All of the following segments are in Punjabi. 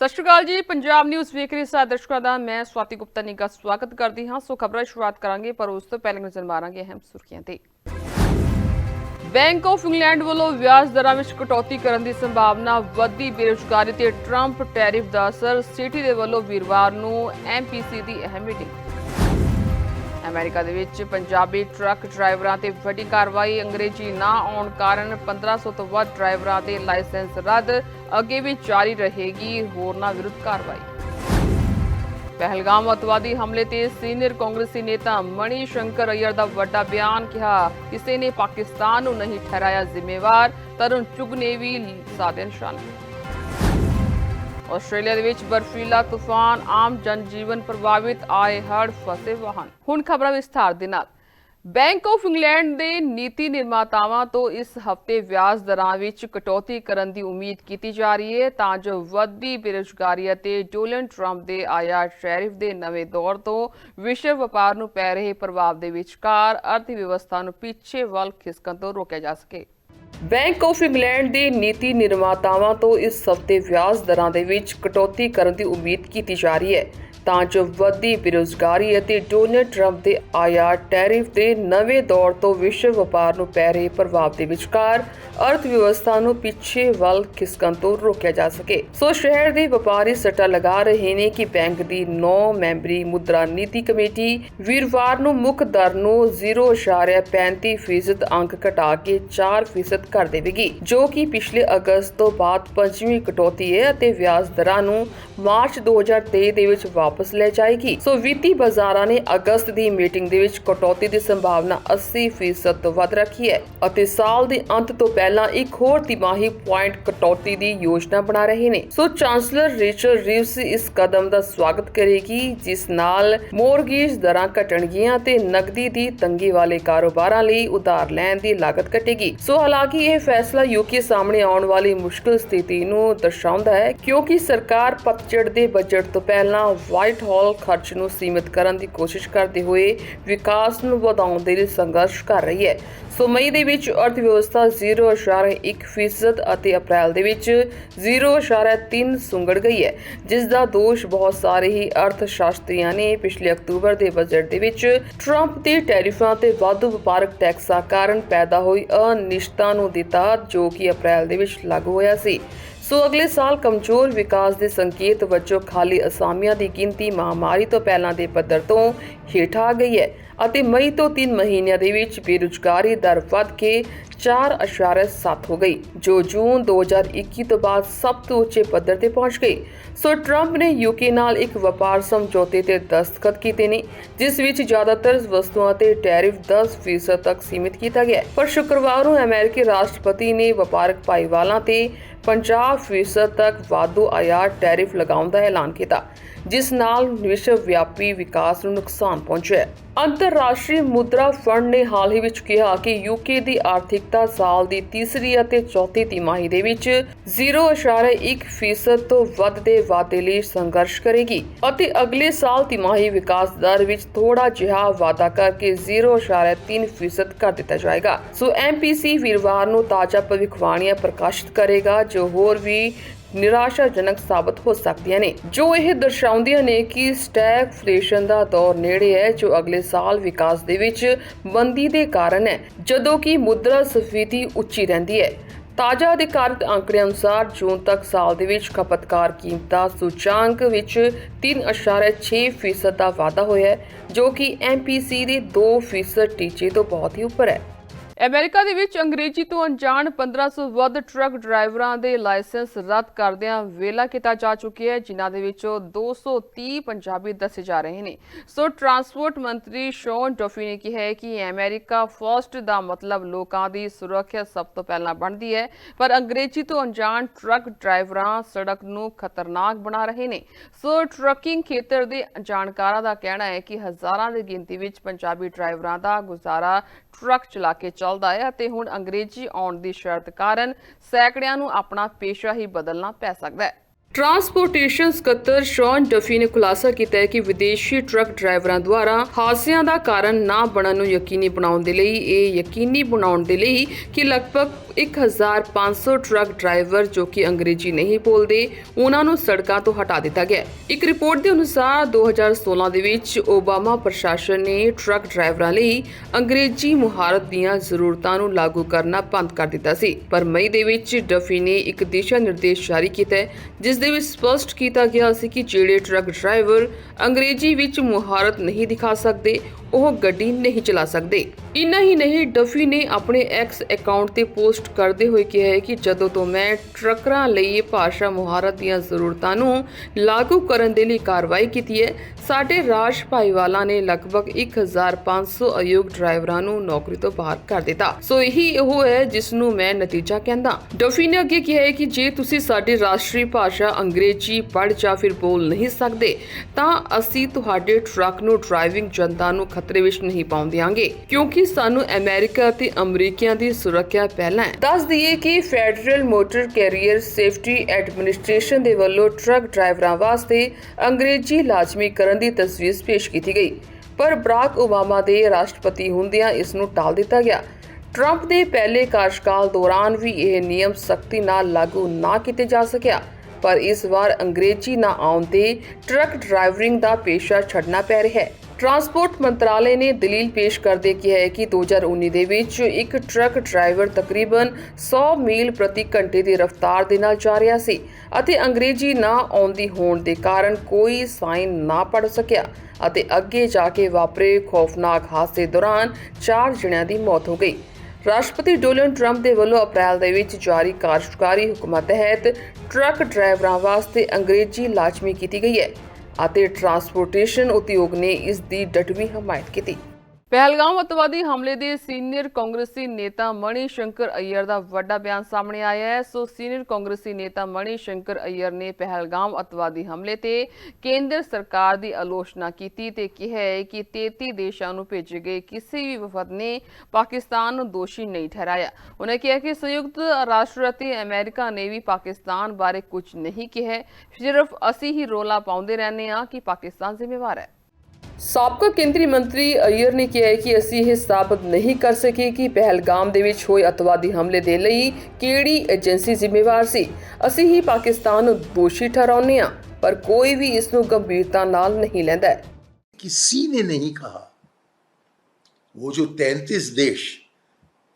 ਸਤਿ ਸ਼੍ਰੀ ਅਕਾਲ ਜੀ, ਪੰਜਾਬ ਨਿਊਜ਼ ਵੇਖ ਰਹੇ ਸਾਰੇ ਦਰਸ਼ਕਾਂ ਦਾ, ਮੈਂ ਸਵਾਤੀ ਗੁਪਤਾ ਨਿੱਘਾ ਸਵਾਗਤ ਕਰਦੀ ਹਾਂ। ਸੋ ਖਬਰਾਂ ਸ਼ੁਰੂਆਤ ਕਰਾਂਗੇ, ਪਰ ਉਸ ਤੋਂ ਪਹਿਲਾਂ ਨਜ਼ਰ ਮਾਰਾਂਗੇ ਅਹਿਮ ਸੁਰਖੀਆਂ ਤੇ। ਬੈਂਕ ਆਫ ਇੰਗਲੈਂਡ ਵੱਲੋਂ ਵਿਆਜ ਦਰਾਂ ਵਿੱਚ ਕਟੌਤੀ ਕਰਨ ਦੀ ਸੰਭਾਵਨਾ ਵੱਧਦੀ ਬੇਰੁਜ਼ਗਾਰੀ ਤੇ ਟਰੰਪ ਟੈਰਿਫ ਦਾ ਅਸਰ ਸਿਟੀ ਦੇ ਵੱਲੋਂ ਵੀਰਵਾਰ ਨੂੰ ਐਮਪੀਸੀ ਦੀ ਅਹਿਮ ਮੀਟਿੰਗ ਅਮਰੀਕਾ ਦੇ ਵਿੱਚ ਪੰਜਾਬੀ ਟਰੱਕ ਡਰਾਈਵਰਾਂ ਤੇ ਵੱਡੀ ਕਾਰਵਾਈ, ਅੰਗਰੇਜ਼ੀ ਨਾ ਆਉਣ ਕਾਰਨ 1500 ਤੋਂ ਵੱਧ ਡਰਾਈਵਰਾਂ ਦੇ ਲਾਇਸੈਂਸ ਰੱਦ, ਅੱਗੇ ਵੀ ਜਾਰੀ ਰਹੇਗੀ ਹੋਰਨਾਂ ਵਿਰੁੱਧ ਕਾਰਵਾਈ। ਪਹਿਲਗਾਮ ਅਤਵਾਦੀ ਹਮਲੇ ਤੇ ਸੀਨੀਅਰ ਕਾਂਗਰਸੀ ਨੇਤਾ ਮਣੀ ਸ਼ੰਕਰ ਅਯਰ ਦਾ ਵੱਡਾ ਬਿਆਨ ਕਿਹਾ, ਕਿਸੇ ਨੇ ਪਾਕਿਸਤਾਨ ਨੂੰ ਨਹੀਂ ਠਹਿਰਾਇਆ ਜ਼ਿੰਮੇਵਾਰ, ਤਰੁਣ ਚੁਗ ਨੇ ਵੀ ਸਾਧੇ ਨਿਸ਼ਾਨੇ ਆਸਟ੍ਰੇਲੀਆ ਦੇ ਵਿੱਚ ਬਰਫੀਲਾ ਤੂਫਾਨ ਆਮ ਜਨਜੀਵਨ ਪ੍ਰਭਾਵਿਤ ਆਏ ਹੜ ਫਸੇ ਵਾਹਨ। ਹੁਣ ਖਬਰਾਂ ਵਿਸਥਾਰ ਦੇ ਨਾਲ। ਬੈਂਕ ਆਫ ਇੰਗਲੈਂਡ ਦੇ ਨੀਤੀ ਨਿਰਮਾਤਾਵਾਂ ਤੋਂ ਇਸ ਹਫ਼ਤੇ ਵਿਆਜ ਦਰਾਂ ਵਿੱਚ ਕਟੌਤੀ ਕਰਨ ਦੀ ਉਮੀਦ ਕੀਤੀ ਜਾ ਰਹੀ ਹੈ, ਤਾਂ ਜੋ ਵੱਧਦੀ ਬੇਰੁਜ਼ਗਾਰੀ ਅਤੇ ਡੋਨਲਡ ਟਰੰਪ ਦੇ ਆਇਆ ਸ਼ੈਰਿਫ ਦੇ ਨਵੇਂ ਦੌਰ ਤੋਂ ਵਿਸ਼ਵ ਵਪਾਰ ਨੂੰ ਪੈ ਰਹੇ ਪ੍ਰਭਾਵ ਦੇ ਵਿਚਕਾਰ ਅਰਥ ਵਿਵਸਥਾ ਨੂੰ ਪਿੱਛੇ ਵੱਲ ਖਿਸਕਣ ਤੋਂ ਰੋਕਿਆ ਜਾ ਸਕੇ। ਬੈਂਕ ਆਫ ਇੰਗਲੈਂਡ ਦੇ ਨੀਤੀ ਨਿਰਮਾਤਾਵਾਂ ਤੋਂ ਇਸ ਹਫ਼ਤੇ ਵਿਆਜ ਦਰਾਂ ਦੇ ਵਿੱਚ ਕਟੌਤੀ ਕਰਨ ਦੀ ਉਮੀਦ ਕੀਤੀ ਜਾ ਰਹੀ ਹੈ। ਤਾਂ ਜੋ ਵੱਧਦੀ ਬੇਰੁਜ਼ਗਾਰੀ ਅਤੇ ਡੋਨਲਡ ਟਰੰਪ ਦੇ ਆਇਆ ਟੈਰਿਫ ਦੇ ਨਵੇਂ ਦੌਰ ਤੋਂ ਵਿਸ਼ਵ ਵਪਾਰ ਨੂੰ ਪੈ ਰਹੇ ਪ੍ਰਭਾਵ ਦੇ ਵਿਚਕਾਰ ਅਰਥ ਵਿਵਸਥਾ ਨੂੰ ਪਿੱਛੇ ਵੱਲ ਖਿਸਕਣ ਤੋਂ ਰੋਕਿਆ ਜਾ ਸਕੇ। ਸੋ ਸ਼ਹਿਰ ਦੇ ਵਪਾਰੀ ਸੱਟਾ ਲਗਾ ਰਹੇ ਨੇ ਕਿ ਬੈਂਕ ਦੀ 9 ਮੈਂਬਰੀ ਮੁਦਰਾ ਨੀਤੀ ਕਮੇਟੀ ਵੀਰਵਾਰ ਨੂੰ ਮੁੱਖ ਦਰ ਨੂੰ 0.35% ਅੰਕ ਘਟਾ ਕੇ 4% ਕਰ ਦੇਵੇਗੀ, ਜੋ ਕਿ ਪਿਛਲੇ ਅਗਸਤ ਤੋਂ ਬਾਅਦ ਪੰਜਵੀਂ ਕਟੌਤੀ ਹੈ ਅਤੇ ਵਿਆਜ ਦਰਾਂ ਨੂੰ ਮਾਰਚ 2023 ਦੇ ਵਿੱਚ ਵਾਪਸ ਲੈ ਜਾਏਗੀ। ਸੋ ਵਿੱਤੀ ਬਾਜ਼ਾਰਾਂ ਨੇ ਅਗਸਤ ਦੀ ਮੀਟਿੰਗ ਦੇ ਵਿੱਚ ਕਟੌਤੀ ਦੀ ਸੰਭਾਵਨਾ 80% ਤੋਂ ਵੱਧ ਰੱਖੀ ਹੈ ਅਤੇ ਸਾਲ ਦੇ ਅੰਤ ਤੋਂ ਪਹਿਲਾਂ ਇੱਕ ਹੋਰ ਤਿਮਾਹੀ ਪੁਆਇੰਟ ਕਟੌਤੀ ਦੀ ਯੋਜਨਾ ਬਣਾ ਰਹੇ ਨੇ। ਸੋ ਚਾਂਸਲਰ ਰਿਚਰਡ ਰੀਵਸ ਇਸ ਕਦਮ ਦਾ ਸਵਾਗਤ ਕਰੇਗੀ, ਜਿਸ ਨਾਲ ਮੋਰਗੇਜ ਦਰਾਂ ਘਟਣਗੀਆਂ ਤੇ ਨਕਦੀ ਦੀ ਤੰਗੀ ਵਾਲੇ ਕਾਰੋਬਾਰਾਂ ਲਈ ਉਧਾਰ ਲੈਣ ਦੀ ਲਾਗਤ ਘਟੇਗੀ। ਸੋ ਹਾਲਾਂਕਿ ਇਹ ਫੈਸਲਾ ਯੂਕੇ ਸਾਹਮਣੇ ਆਉਣ ਵਾਲੀ ਮੁਸ਼ਕਲ ਸਥਿਤੀ ਨੂੰ ਦਰਸਾਉਂਦਾ ਹੈ, ਕਿਉਂਕਿ ਸਰਕਾਰ ਪਤਝੜ ਦੇ ਬਜਟ ਤੋਂ ਪਹਿਲਾਂ ਵਾਈਟ ਹਾਲ ਖਰਚ ਨੂੰ ਸੀਮਿਤ ਕਰਨ ਦੀ ਕੋਸ਼ਿਸ਼ ਕਰਦੇ ਹੋਏ ਵਿਕਾਸ ਨੂੰ ਵਧਾਉਣ ਦੇ ਲਈ ਸੰਘਰਸ਼ ਕਰ ਰਹੀ ਹੈ। ਸੋ ਮਈ ਦੇ ਵਿੱਚ ਅਰਥ ਵਿਵਸਥਾ 0.1% ਅਤੇ ਅਪ੍ਰੈਲ ਦੇ ਵਿੱਚ 0.3 ਸੁੰਗੜ ਗਈ ਹੈ, ਜਿਸ ਦਾ ਦੋਸ਼ ਬਹੁਤ ਸਾਰੇ ਹੀ ਅਰਥ ਸ਼ਾਸਤਰੀਆਂ ਨੇ ਪਿਛਲੇ ਅਕਤੂਬਰ ਦੇ ਬਜਟ ਦੇ ਵਿੱਚ ਟਰੰਪ ਦੇ ਟੈਰਿਫਾਂ ਤੇ ਵਾਧੂ ਵਪਾਰਕ ਟੈਕਸਾਂ ਕਾਰਨ ਪੈਦਾ ਹੋਈ ਅਨਿਸ਼ਚਿਤਤਾ ਨੂੰ ਦਿੱਤਾ ਜੋ ਕਿ ਅਪ੍ਰੈਲ ਦੇ ਵਿੱਚ ਲਾਗੂ ਹੋਇਆ ਸੀ। ਸੋ ਅਗਲੇ ਸਾਲ ਕਮਜ਼ੋਰ ਵਿਕਾਸ ਦੇ ਸੰਕੇਤ ਵਜੋਂ ਖਾਲੀ ਅਸਾਮੀਆਂ ਦੀ ਗਿਣਤੀ ਮਹਾਮਾਰੀ ਤੋਂ ਪਹਿਲਾਂ ਦੇ ਪੱਧਰ ਤੋਂ ਹੇਠ ਆ ਗਈ ਹੈ ਅਤੇ ਮਈ ਤੋਂ 3 ਮਹੀਨਿਆਂ ਦੇ ਵਿੱਚ ਬੇਰੁਜ਼ਗਾਰੀ ਦਰ ਵੱਧ ਕੇ 4.7 ਹੋ ਗਈ ਜੋ ਜੂਨ 2021 ਤੋਂ ਬਾਅਦ ਸਭ ਤੋਂ ਉੱਚੇ ਪੱਧਰ ਤੇ ਪਹੁੰਚ ਗਈ ਸੋ ਟਰੰਪ ਨੇ ਯੂਕੇ ਨਾਲ ਇੱਕ ਵਪਾਰ ਸਮਝੌਤੇ ਤੇ ਦਸਤਖਤ ਕੀਤੇ ਨੇ, ਜਿਸ ਵਿੱਚ ਜ਼ਿਆਦਾਤਰ ਵਸਤੂਆਂ ਤੇ ਟੈਰਿਫ 10% ਤੱਕ ਸੀਮਿਤ ਕੀਤਾ ਗਿਆ ਪਰ ਸ਼ੁੱਕਰਵਾਰ ਨੂੰ ਅਮਰੀਕੀ ਰਾਸ਼ਟਰਪਤੀ ਨੇ ਵਪਾਰਕ ਭਾਈਵਾਲਾਂ ਤੇ 50% ਤੱਕ ਵਾਧੂ ਆਯਾਤ ਟੈਰਿਫ ਲਗਾਉਣ ਦਾ ਐਲਾਨ ਕੀਤਾ, ਜਿਸ ਨਾਲ ਵਿਸ਼ਵ ਵਿਆਪੀ ਵਿਕਾਸ ਨੂੰ ਨੁਕਸਾਨ ਪਹੁੰਚਿਆ ਹੈ। ਅੰਤਰਰਾਸ਼ਟਰੀ ਮੁਦਰਾ ਫੰਡ ਨੇ ਹਾਲ ਹੀ ਵਿੱਚ ਕਿਹਾ ਕਿ ਯੂਕੇ ਦੀ ਆਰਥਿਕ ਆਰਥਿਕਤਾ ਸਾਲ ਦੀ ਤੀਸਰੀ ਅਤੇ ਚੌਥੀ ਤਿਮਾਹੀ ਦੇ ਵਿੱਚ 0.1% ਤੋਂ ਵੱਧ ਦੇ ਵਾਧੇ ਲਈ ਸੰਘਰਸ਼ ਕਰੇਗੀ ਅਤੇ ਅਗਲੇ ਸਾਲ ਤਿਮਾਹੀ ਵਿਕਾਸ ਦਰ ਵਿੱਚ ਥੋੜਾ ਜਿਹਾ ਵਾਧਾ ਕਰਕੇ 0.3% ਕਰ ਦਿੱਤਾ ਜਾਏਗਾ। ਸੋ ਐਮਪੀਸੀ ਵੀਰਵਾਰ ਨੂੰ ਤਾਜ਼ਾ ਭਵਿੱਖਬਾਣੀਆਂ ਪ੍ਰਕਾਸ਼ਿਤ ਕਰੇਗਾ, ਜੋ ਹੋਰ ਵੀ ਨਿਰਾਸ਼ਾਜਨਕ ਸਾਬਤ ਹੋ ਸਕਦੀਆਂ ਨੇ। ਜੋ ਇਹ ਦਰਸਾਉਂਦੀਆਂ ਨੇ ਕਿ ਸਟੈਗਫਲੇਸ਼ਨ ਦਾ ਦੌਰ ਨੇੜੇ ਹੈ, ਜੋ ਅਗਲੇ ਸਾਲ ਵਿਕਾਸ ਦੇ ਵਿੱਚ ਮੰਦੀ ਦੇ ਕਾਰਨ ਹੈ, ਜਦੋਂ ਕਿ ਮੁਦਰਾ ਸਫੀਤੀ ਉੱਚੀ ਰਹਿੰਦੀ ਹੈ। ਤਾਜ਼ਾ ਅਧਿਕਾਰਤ ਅੰਕੜੇ ਅਨੁਸਾਰ ਜੂਨ ਤੱਕ ਸਾਲ ਦੇ ਵਿੱਚ ਖਪਤਕਾਰ ਕੀਮਤਾਂ ਸੂਚਾਂਕ ਵਿੱਚ 3.6% ਦਾ ਵਾਧਾ ਹੋਇਆ ਹੈ, ਜੋ ਕਿ ਐਮਪੀਸੀ ਦੇ 2% ਟੀਚੇ ਤੋਂ ਬਹੁਤ ਹੀ ਉੱਪਰ ਹੈ। ਅਮਰੀਕਾ ਦੇ ਵਿੱਚ ਅੰਗਰੇਜ਼ੀ ਤੋਂ ਅਣਜਾਣ 1500 ਵੱਧ ਟਰੱਕ ਡਰਾਈਵਰਾਂ ਦੇ ਲਾਇਸੈਂਸ ਰੱਦ ਕਰਦਿਆਂ ਵੇਲਾ ਕੀਤਾ ਜਾ ਚੁੱਕਿਆ ਹੈ, ਜਿਨ੍ਹਾਂ ਦੇ ਵਿੱਚੋਂ 230 ਪੰਜਾਬੀ ਦੱਸੇ ਜਾ ਰਹੇ ਨੇ। ਸੋ ਟਰਾਂਸਪੋਰਟ ਮੰਤਰੀ ਸ਼ੋਨ ਡੋਫੀ ਨੇ ਕਿਹਾ ਹੈ ਕਿ ਅਮਰੀਕਾ ਫਰਸਟ ਦਾ ਮਤਲਬ ਲੋਕਾਂ ਦੀ ਸੁਰੱਖਿਆ ਸਭ ਤੋਂ ਪਹਿਲਾਂ ਬਣਦੀ ਹੈ, ਪਰ ਅੰਗਰੇਜ਼ੀ ਤੋਂ ਅਣਜਾਣ ਟਰੱਕ ਡਰਾਈਵਰਾਂ ਸੜਕ ਨੂੰ ਖਤਰਨਾਕ ਬਣਾ ਰਹੇ ਨੇ। ਸੋ ਟਰੱਕਿੰਗ ਖੇਤਰ ਦੇ ਜਾਣਕਾਰਾਂ ਦਾ ਕਹਿਣਾ ਹੈ ਕਿ ਹਜ਼ਾਰਾਂ ਦੀ ਗਿਣਤੀ ਵਿੱਚ ਪੰਜਾਬੀ ਡਰਾਈਵਰਾਂ ਦਾ ਗੁਜ਼ਾਰਾ ਟਰੱਕ ਚਲਾ ਕੇ ਚੱਲ ਚੱਲਦਾ ਹੈ ਅਤੇ ਹੁਣ ਅੰਗਰੇਜ਼ੀ ਆਉਣ ਦੀ ਸ਼ਰਤ ਕਾਰਨ ਸੈਂਕੜਿਆਂ ਨੂੰ ਆਪਣਾ ਪੇਸ਼ਾ ਹੀ ਬਦਲਣਾ ਪੈ ਸਕਦਾ ਹੈ। ਟਰਾਂਸਪੋਰਟੇਸ਼ਨ ਸਕੱਤਰ ਸ਼ੌਨ ਡਫੀ ਨੇ ਖੁਲਾਸਾ ਕੀਤਾ ਹੈ ਕਿ ਵਿਦੇਸ਼ੀ ਟਰੱਕ ਡਰਾਈਵਰਾਂ ਦੁਆਰਾ ਹਾਦਸਿਆਂ ਦਾ ਕਾਰਨ ਨਾ ਬਣਨ ਨੂੰ ਯਕੀਨੀ ਬਣਾਉਣ ਦੇ ਲਈ, ਇਹ ਯਕੀਨੀ ਬਣਾਉਣ ਦੇ ਲਈ ਕਿ ਲਗਭਗ 1500 ਟਰੱਕ ਡਰਾਈਵਰ ਜੋ ਕਿ ਅੰਗਰੇਜ਼ੀ ਨਹੀਂ ਬੋਲਦੇ, ਉਹਨਾਂ ਨੂੰ ਸੜਕਾਂ ਤੋਂ ਹਟਾ ਦਿੱਤਾ ਗਿਆ ਇੱਕ ਰਿਪੋਰਟ ਦੇ ਅਨੁਸਾਰ 2016 ਦੇ ਵਿੱਚ ਓਬਾਮਾ ਪ੍ਰਸ਼ਾਸਨ ਨੇ ਟਰੱਕ ਡਰਾਈਵਰਾਂ ਲਈ ਅੰਗਰੇਜ਼ੀ ਮੁਹਾਰਤ ਦੀਆਂ ਜ਼ਰੂਰਤਾਂ ਨੂੰ ਲਾਗੂ ਕਰਨਾ ਬੰਦ ਕਰ ਦਿੱਤਾ ਸੀ। ਪਰ ਮਈ ਦੇ ਵਿੱਚ ਡਫੀ ਨੇ ਇੱਕ ਦਿਸ਼ਾ ਨਿਰਦੇਸ਼ ਜਾਰੀ ਕੀਤਾ ਜਿਸ ਦੇ ਵਿੱਚ ਸਪਸ਼ਟ ਕੀਤਾ ਗਿਆ ਸੀ ਕਿ ਜਿਹੜੇ ਟਰੱਕ ਡਰਾਈਵਰ ਅੰਗਰੇਜ਼ੀ ਵਿੱਚ ਮੁਹਾਰਤ ਨਹੀਂ ਦਿਖਾ ਸਕਦੇ ਉਹ ਗੱਡੀ ਨਹੀਂ ਚਲਾ ਸਕਦੇ। ਇੰਨਾ ਹੀ ਨਹੀਂ, ਡਫੀ ਨੇ ਆਪਣੇ ਐਕਸ ਅਕਾਊਂਟ ਤੇ ਪੋਸਟ ਕਰਦੇ ਹੋਏ ਕਿਹਾ ਹੈ ਕਿ ਜਦੋਂ ਤੋਂ ਮੈਂ ਟਰੱਕਰਾਂ ਲਈ ਭਾਸ਼ਾ ਮੁਹਾਰਤ ਦੀਆਂ ਜ਼ਰੂਰਤਾਂ ਨੂੰ ਲਾਗੂ ਕਰਨ ਦੇ ਲਈ ਕਾਰਵਾਈ ਕੀਤੀ ਹੈ, ਸਾਡੇ ਰਾਜ ਭਾਈਵਾਲਾਂ ਨੇ ਲਗਭਗ 1500 ਅਯੋਗ ਡਰਾਈਵਰਾਂ ਨੂੰ ਨੌਕਰੀ ਤੋਂ ਬਾਹਰ ਕਰ ਦਿੱਤਾ। ਸੋ ਇਹੀ ਉਹ ਹੈ ਜਿਸ ਨੂੰ ਮੈਂ ਨਤੀਜਾ ਕਹਿੰਦਾ। ਡਫੀ ਨੇ ਅੱਗੇ ਕਿਹਾ ਹੈ ਕਿ ਜੇ ਤੁਸੀਂ ਸਾਡੀ ਰਾਸ਼ਟਰੀ ਭਾਸ਼ਾ ਅੰਗਰੇਜ਼ੀ ਪੜ੍ਹ ਜਾਂ ਫਿਰ ਬੋਲ ਨਹੀਂ ਸਕਦੇ, ਤਾਂ ਅਸੀਂ ਤੁਹਾਡੇ ਟਰੱਕ ਨੂੰ ਡਰਾਈਵਿੰਗ ਜਨਤਾ ਨੂੰ ਖਤਰੇ ਵਿੱਚ ਨਹੀਂ ਪਾਉਣ ਦਿਆਂਗੇ ਕਿਉਂਕਿ ਸਾਨੂੰ ਅਮਰੀਕਾ ਅਤੇ ਅਮਰੀਕੀਆਂ ਦੀ ਸੁਰੱਖਿਆ ਪਹਿਲਾਂ ਹੈ। ਦੱਸ ਦਈਏ ਕਿ federal motor carrier safety administration ਦੇ ਵੱਲੋਂ ਟਰੱਕ ਡਰਾਈਵਰਾਂ ਵਾਸਤੇ ਅੰਗਰੇਜ਼ੀ ਲਾਜ਼ਮੀ ਕਰਨ ਦੀ ਤਜਵੀਜ਼ ਪੇਸ਼ ਕੀਤੀ ਗਈ। ਪਰ ਬਰਾਕ ਓਬਾਮਾ ਦੇ ਰਾਸ਼ਟਰਪਤੀ ਹੁੰਦਿਆਂ ਇਸ ਨੂੰ ਟਾਲ ਦਿੱਤਾ ਗਿਆ। ਟਰੰਪ ਦੇ ਪਹਿਲੇ ਕਾਰਜਕਾਲ ਦੌਰਾਨ ਵੀ ਇਹ ਨਿਯਮ ਸਖਤੀ ਨਾਲ ਲਾਗੂ ਨਾ ਕੀਤੇ ਜਾ ਸਕਿਆ। ਪਰ ਇਸ ਵਾਰ ਅੰਗਰੇਜ਼ੀ ਨਾ ਆਉਣ ਤੇ ਟਰੱਕ ਡਰਾਈਵਰਿੰਗ ਦਾ ਪੇਸ਼ਾ ਛੱਡਣਾ ਪੈ ਰਿਹਾ ਹੈ। ਟਰਾਂਸਪੋਰਟ ਮੰਤਰਾਲੇ ਨੇ ਦਲੀਲ ਪੇਸ਼ ਕਰਦੇ ਕਿਹਾ ਹੈ ਕਿ 2019 ਦੇ ਵਿੱਚ ਇੱਕ ਟਰੱਕ ਡਰਾਈਵਰ ਤਕਰੀਬਨ 100 ਮੀਲ ਪ੍ਰਤੀ ਘੰਟੇ ਦੀ ਰਫ਼ਤਾਰ ਦੇ ਨਾਲ ਜਾ ਰਿਹਾ ਸੀ ਅਤੇ ਅੰਗਰੇਜ਼ੀ ਨਾ ਆਉਂਦੀ ਹੋਣ ਦੇ ਕਾਰਨ ਕੋਈ ਸਾਈਨ ਨਾ ਪੜ੍ਹ ਸਕਿਆ ਅਤੇ ਅੱਗੇ ਜਾ ਕੇ ਵਾਪਰੇ ਖੌਫਨਾਕ ਹਾਦਸੇ ਦੌਰਾਨ ਚਾਰ ਜਣਿਆਂ ਦੀ ਮੌਤ ਹੋ ਗਈ। ਰਾਸ਼ਟਰਪਤੀ ਡੋਨਲਡ ਟਰੰਪ ਦੇ ਵੱਲੋਂ ਅਪ੍ਰੈਲ ਦੇ ਵਿੱਚ ਜਾਰੀ ਕਾਰਜਕਾਰੀ ਹੁਕਮਾਂ ਤਹਿਤ ਟਰੱਕ ਡਰਾਈਵਰਾਂ ਵਾਸਤੇ ਅੰਗਰੇਜ਼ੀ ਲਾਜ਼ਮੀ ਕੀਤੀ ਗਈ ਹੈ। ਅਤੇ ਟਰਾਂਸਪੋਰਟੇਸ਼ਨ ਉਦਯੋਗ ਨੇ ਇਸ ਦੀ ਡਟਵੀਂ ਹਮਾਇਤ ਕੀਤੀ। ਪਹਿਲਗਾਮ ਅਤਵਾਦੀ ਹਮਲੇ ਦੇ ਸੀਨੀਅਰ ਕਾਂਗਰਸੀ ਨੇਤਾ ਮਣੀ ਸ਼ੰਕਰ ਅਈਅਰ ਦਾ ਵੱਡਾ ਬਿਆਨ ਸਾਹਮਣੇ ਆਇਆ ਹੈ। ਸੋ ਸੀਨੀਅਰ ਕਾਂਗਰਸੀ ਨੇਤਾ ਮਣੀ ਸ਼ੰਕਰ ਅਈਅਰ ਨੇ ਪਹਿਲਗਾਮ ਅਤਵਾਦੀ ਹਮਲੇ ਤੇ ਕੇਂਦਰ ਸਰਕਾਰ ਦੀ ਆਲੋਚਨਾ ਕੀਤੀ ਤੇ ਕਿਹਾ ਹੈ ਕਿ 33 ਦੇਸ਼ਾਂ ਨੂੰ ਭੇਜੇ ਗਏ ਕਿਸੇ ਵੀ ਵਫਦ ਨੇ ਪਾਕਿਸਤਾਨ ਨੂੰ ਦੋਸ਼ੀ ਨਹੀਂ ਠਹਿਰਾਇਆ। ਉਹਨੇ ਕਿਹਾ ਕਿ ਸੰਯੁਕਤ ਰਾਸ਼ਟਰ ਅਤੇ ਅਮਰੀਕਾ ਨੇ ਵੀ ਪਾਕਿਸਤਾਨ ਬਾਰੇ ਕੁਝ ਨਹੀਂ ਕਿਹਾ ਸਿਰਫ ਅਸੀਂ ਹੀ ਰੋਲਾ ਪਾਉਂਦੇ ਰਹਿੰਦੇ ਹਾਂ ਕਿ ਪਾਕਿਸਤਾਨ ਜ਼ਿੰਮੇਵਾਰ ਹੈ। ਸਾਬਕਾ ਕੇਂਦਰੀ ਮੰਤਰੀ ਅਈਅਰ ਨੇ ਕਿਹਾ ਹੈ ਕਿ ਅਸੀਂ ਇਹ ਸਾਬਤ ਨਹੀਂ ਕਰ ਸਕੇ ਕਿ ਪਹਿਲਗਾਮ ਦੇ ਵਿੱਚ ਹੋਏ ਅਤਵਾਦੀ ਹਮਲੇ ਦੇ ਲਈ ਕਿਹੜੀ ਏਜੰਸੀ ਜ਼ਿੰਮੇਵਾਰ ਸੀ ਅਸੀਂ ਹੀ ਪਾਕਿਸਤਾਨ ਨੂੰ ਦੋਸ਼ੀ ਠਹਿਰਾਉਂਦੇ ਹਾਂ ਪਰ ਕੋਈ ਵੀ ਇਸ ਨੂੰ ਗੰਭੀਰਤਾ ਨਾਲ ਨਹੀਂ ਲੈਂਦਾ ਹੈ किसी ने नहीं कहा वो जो तैंतीस देश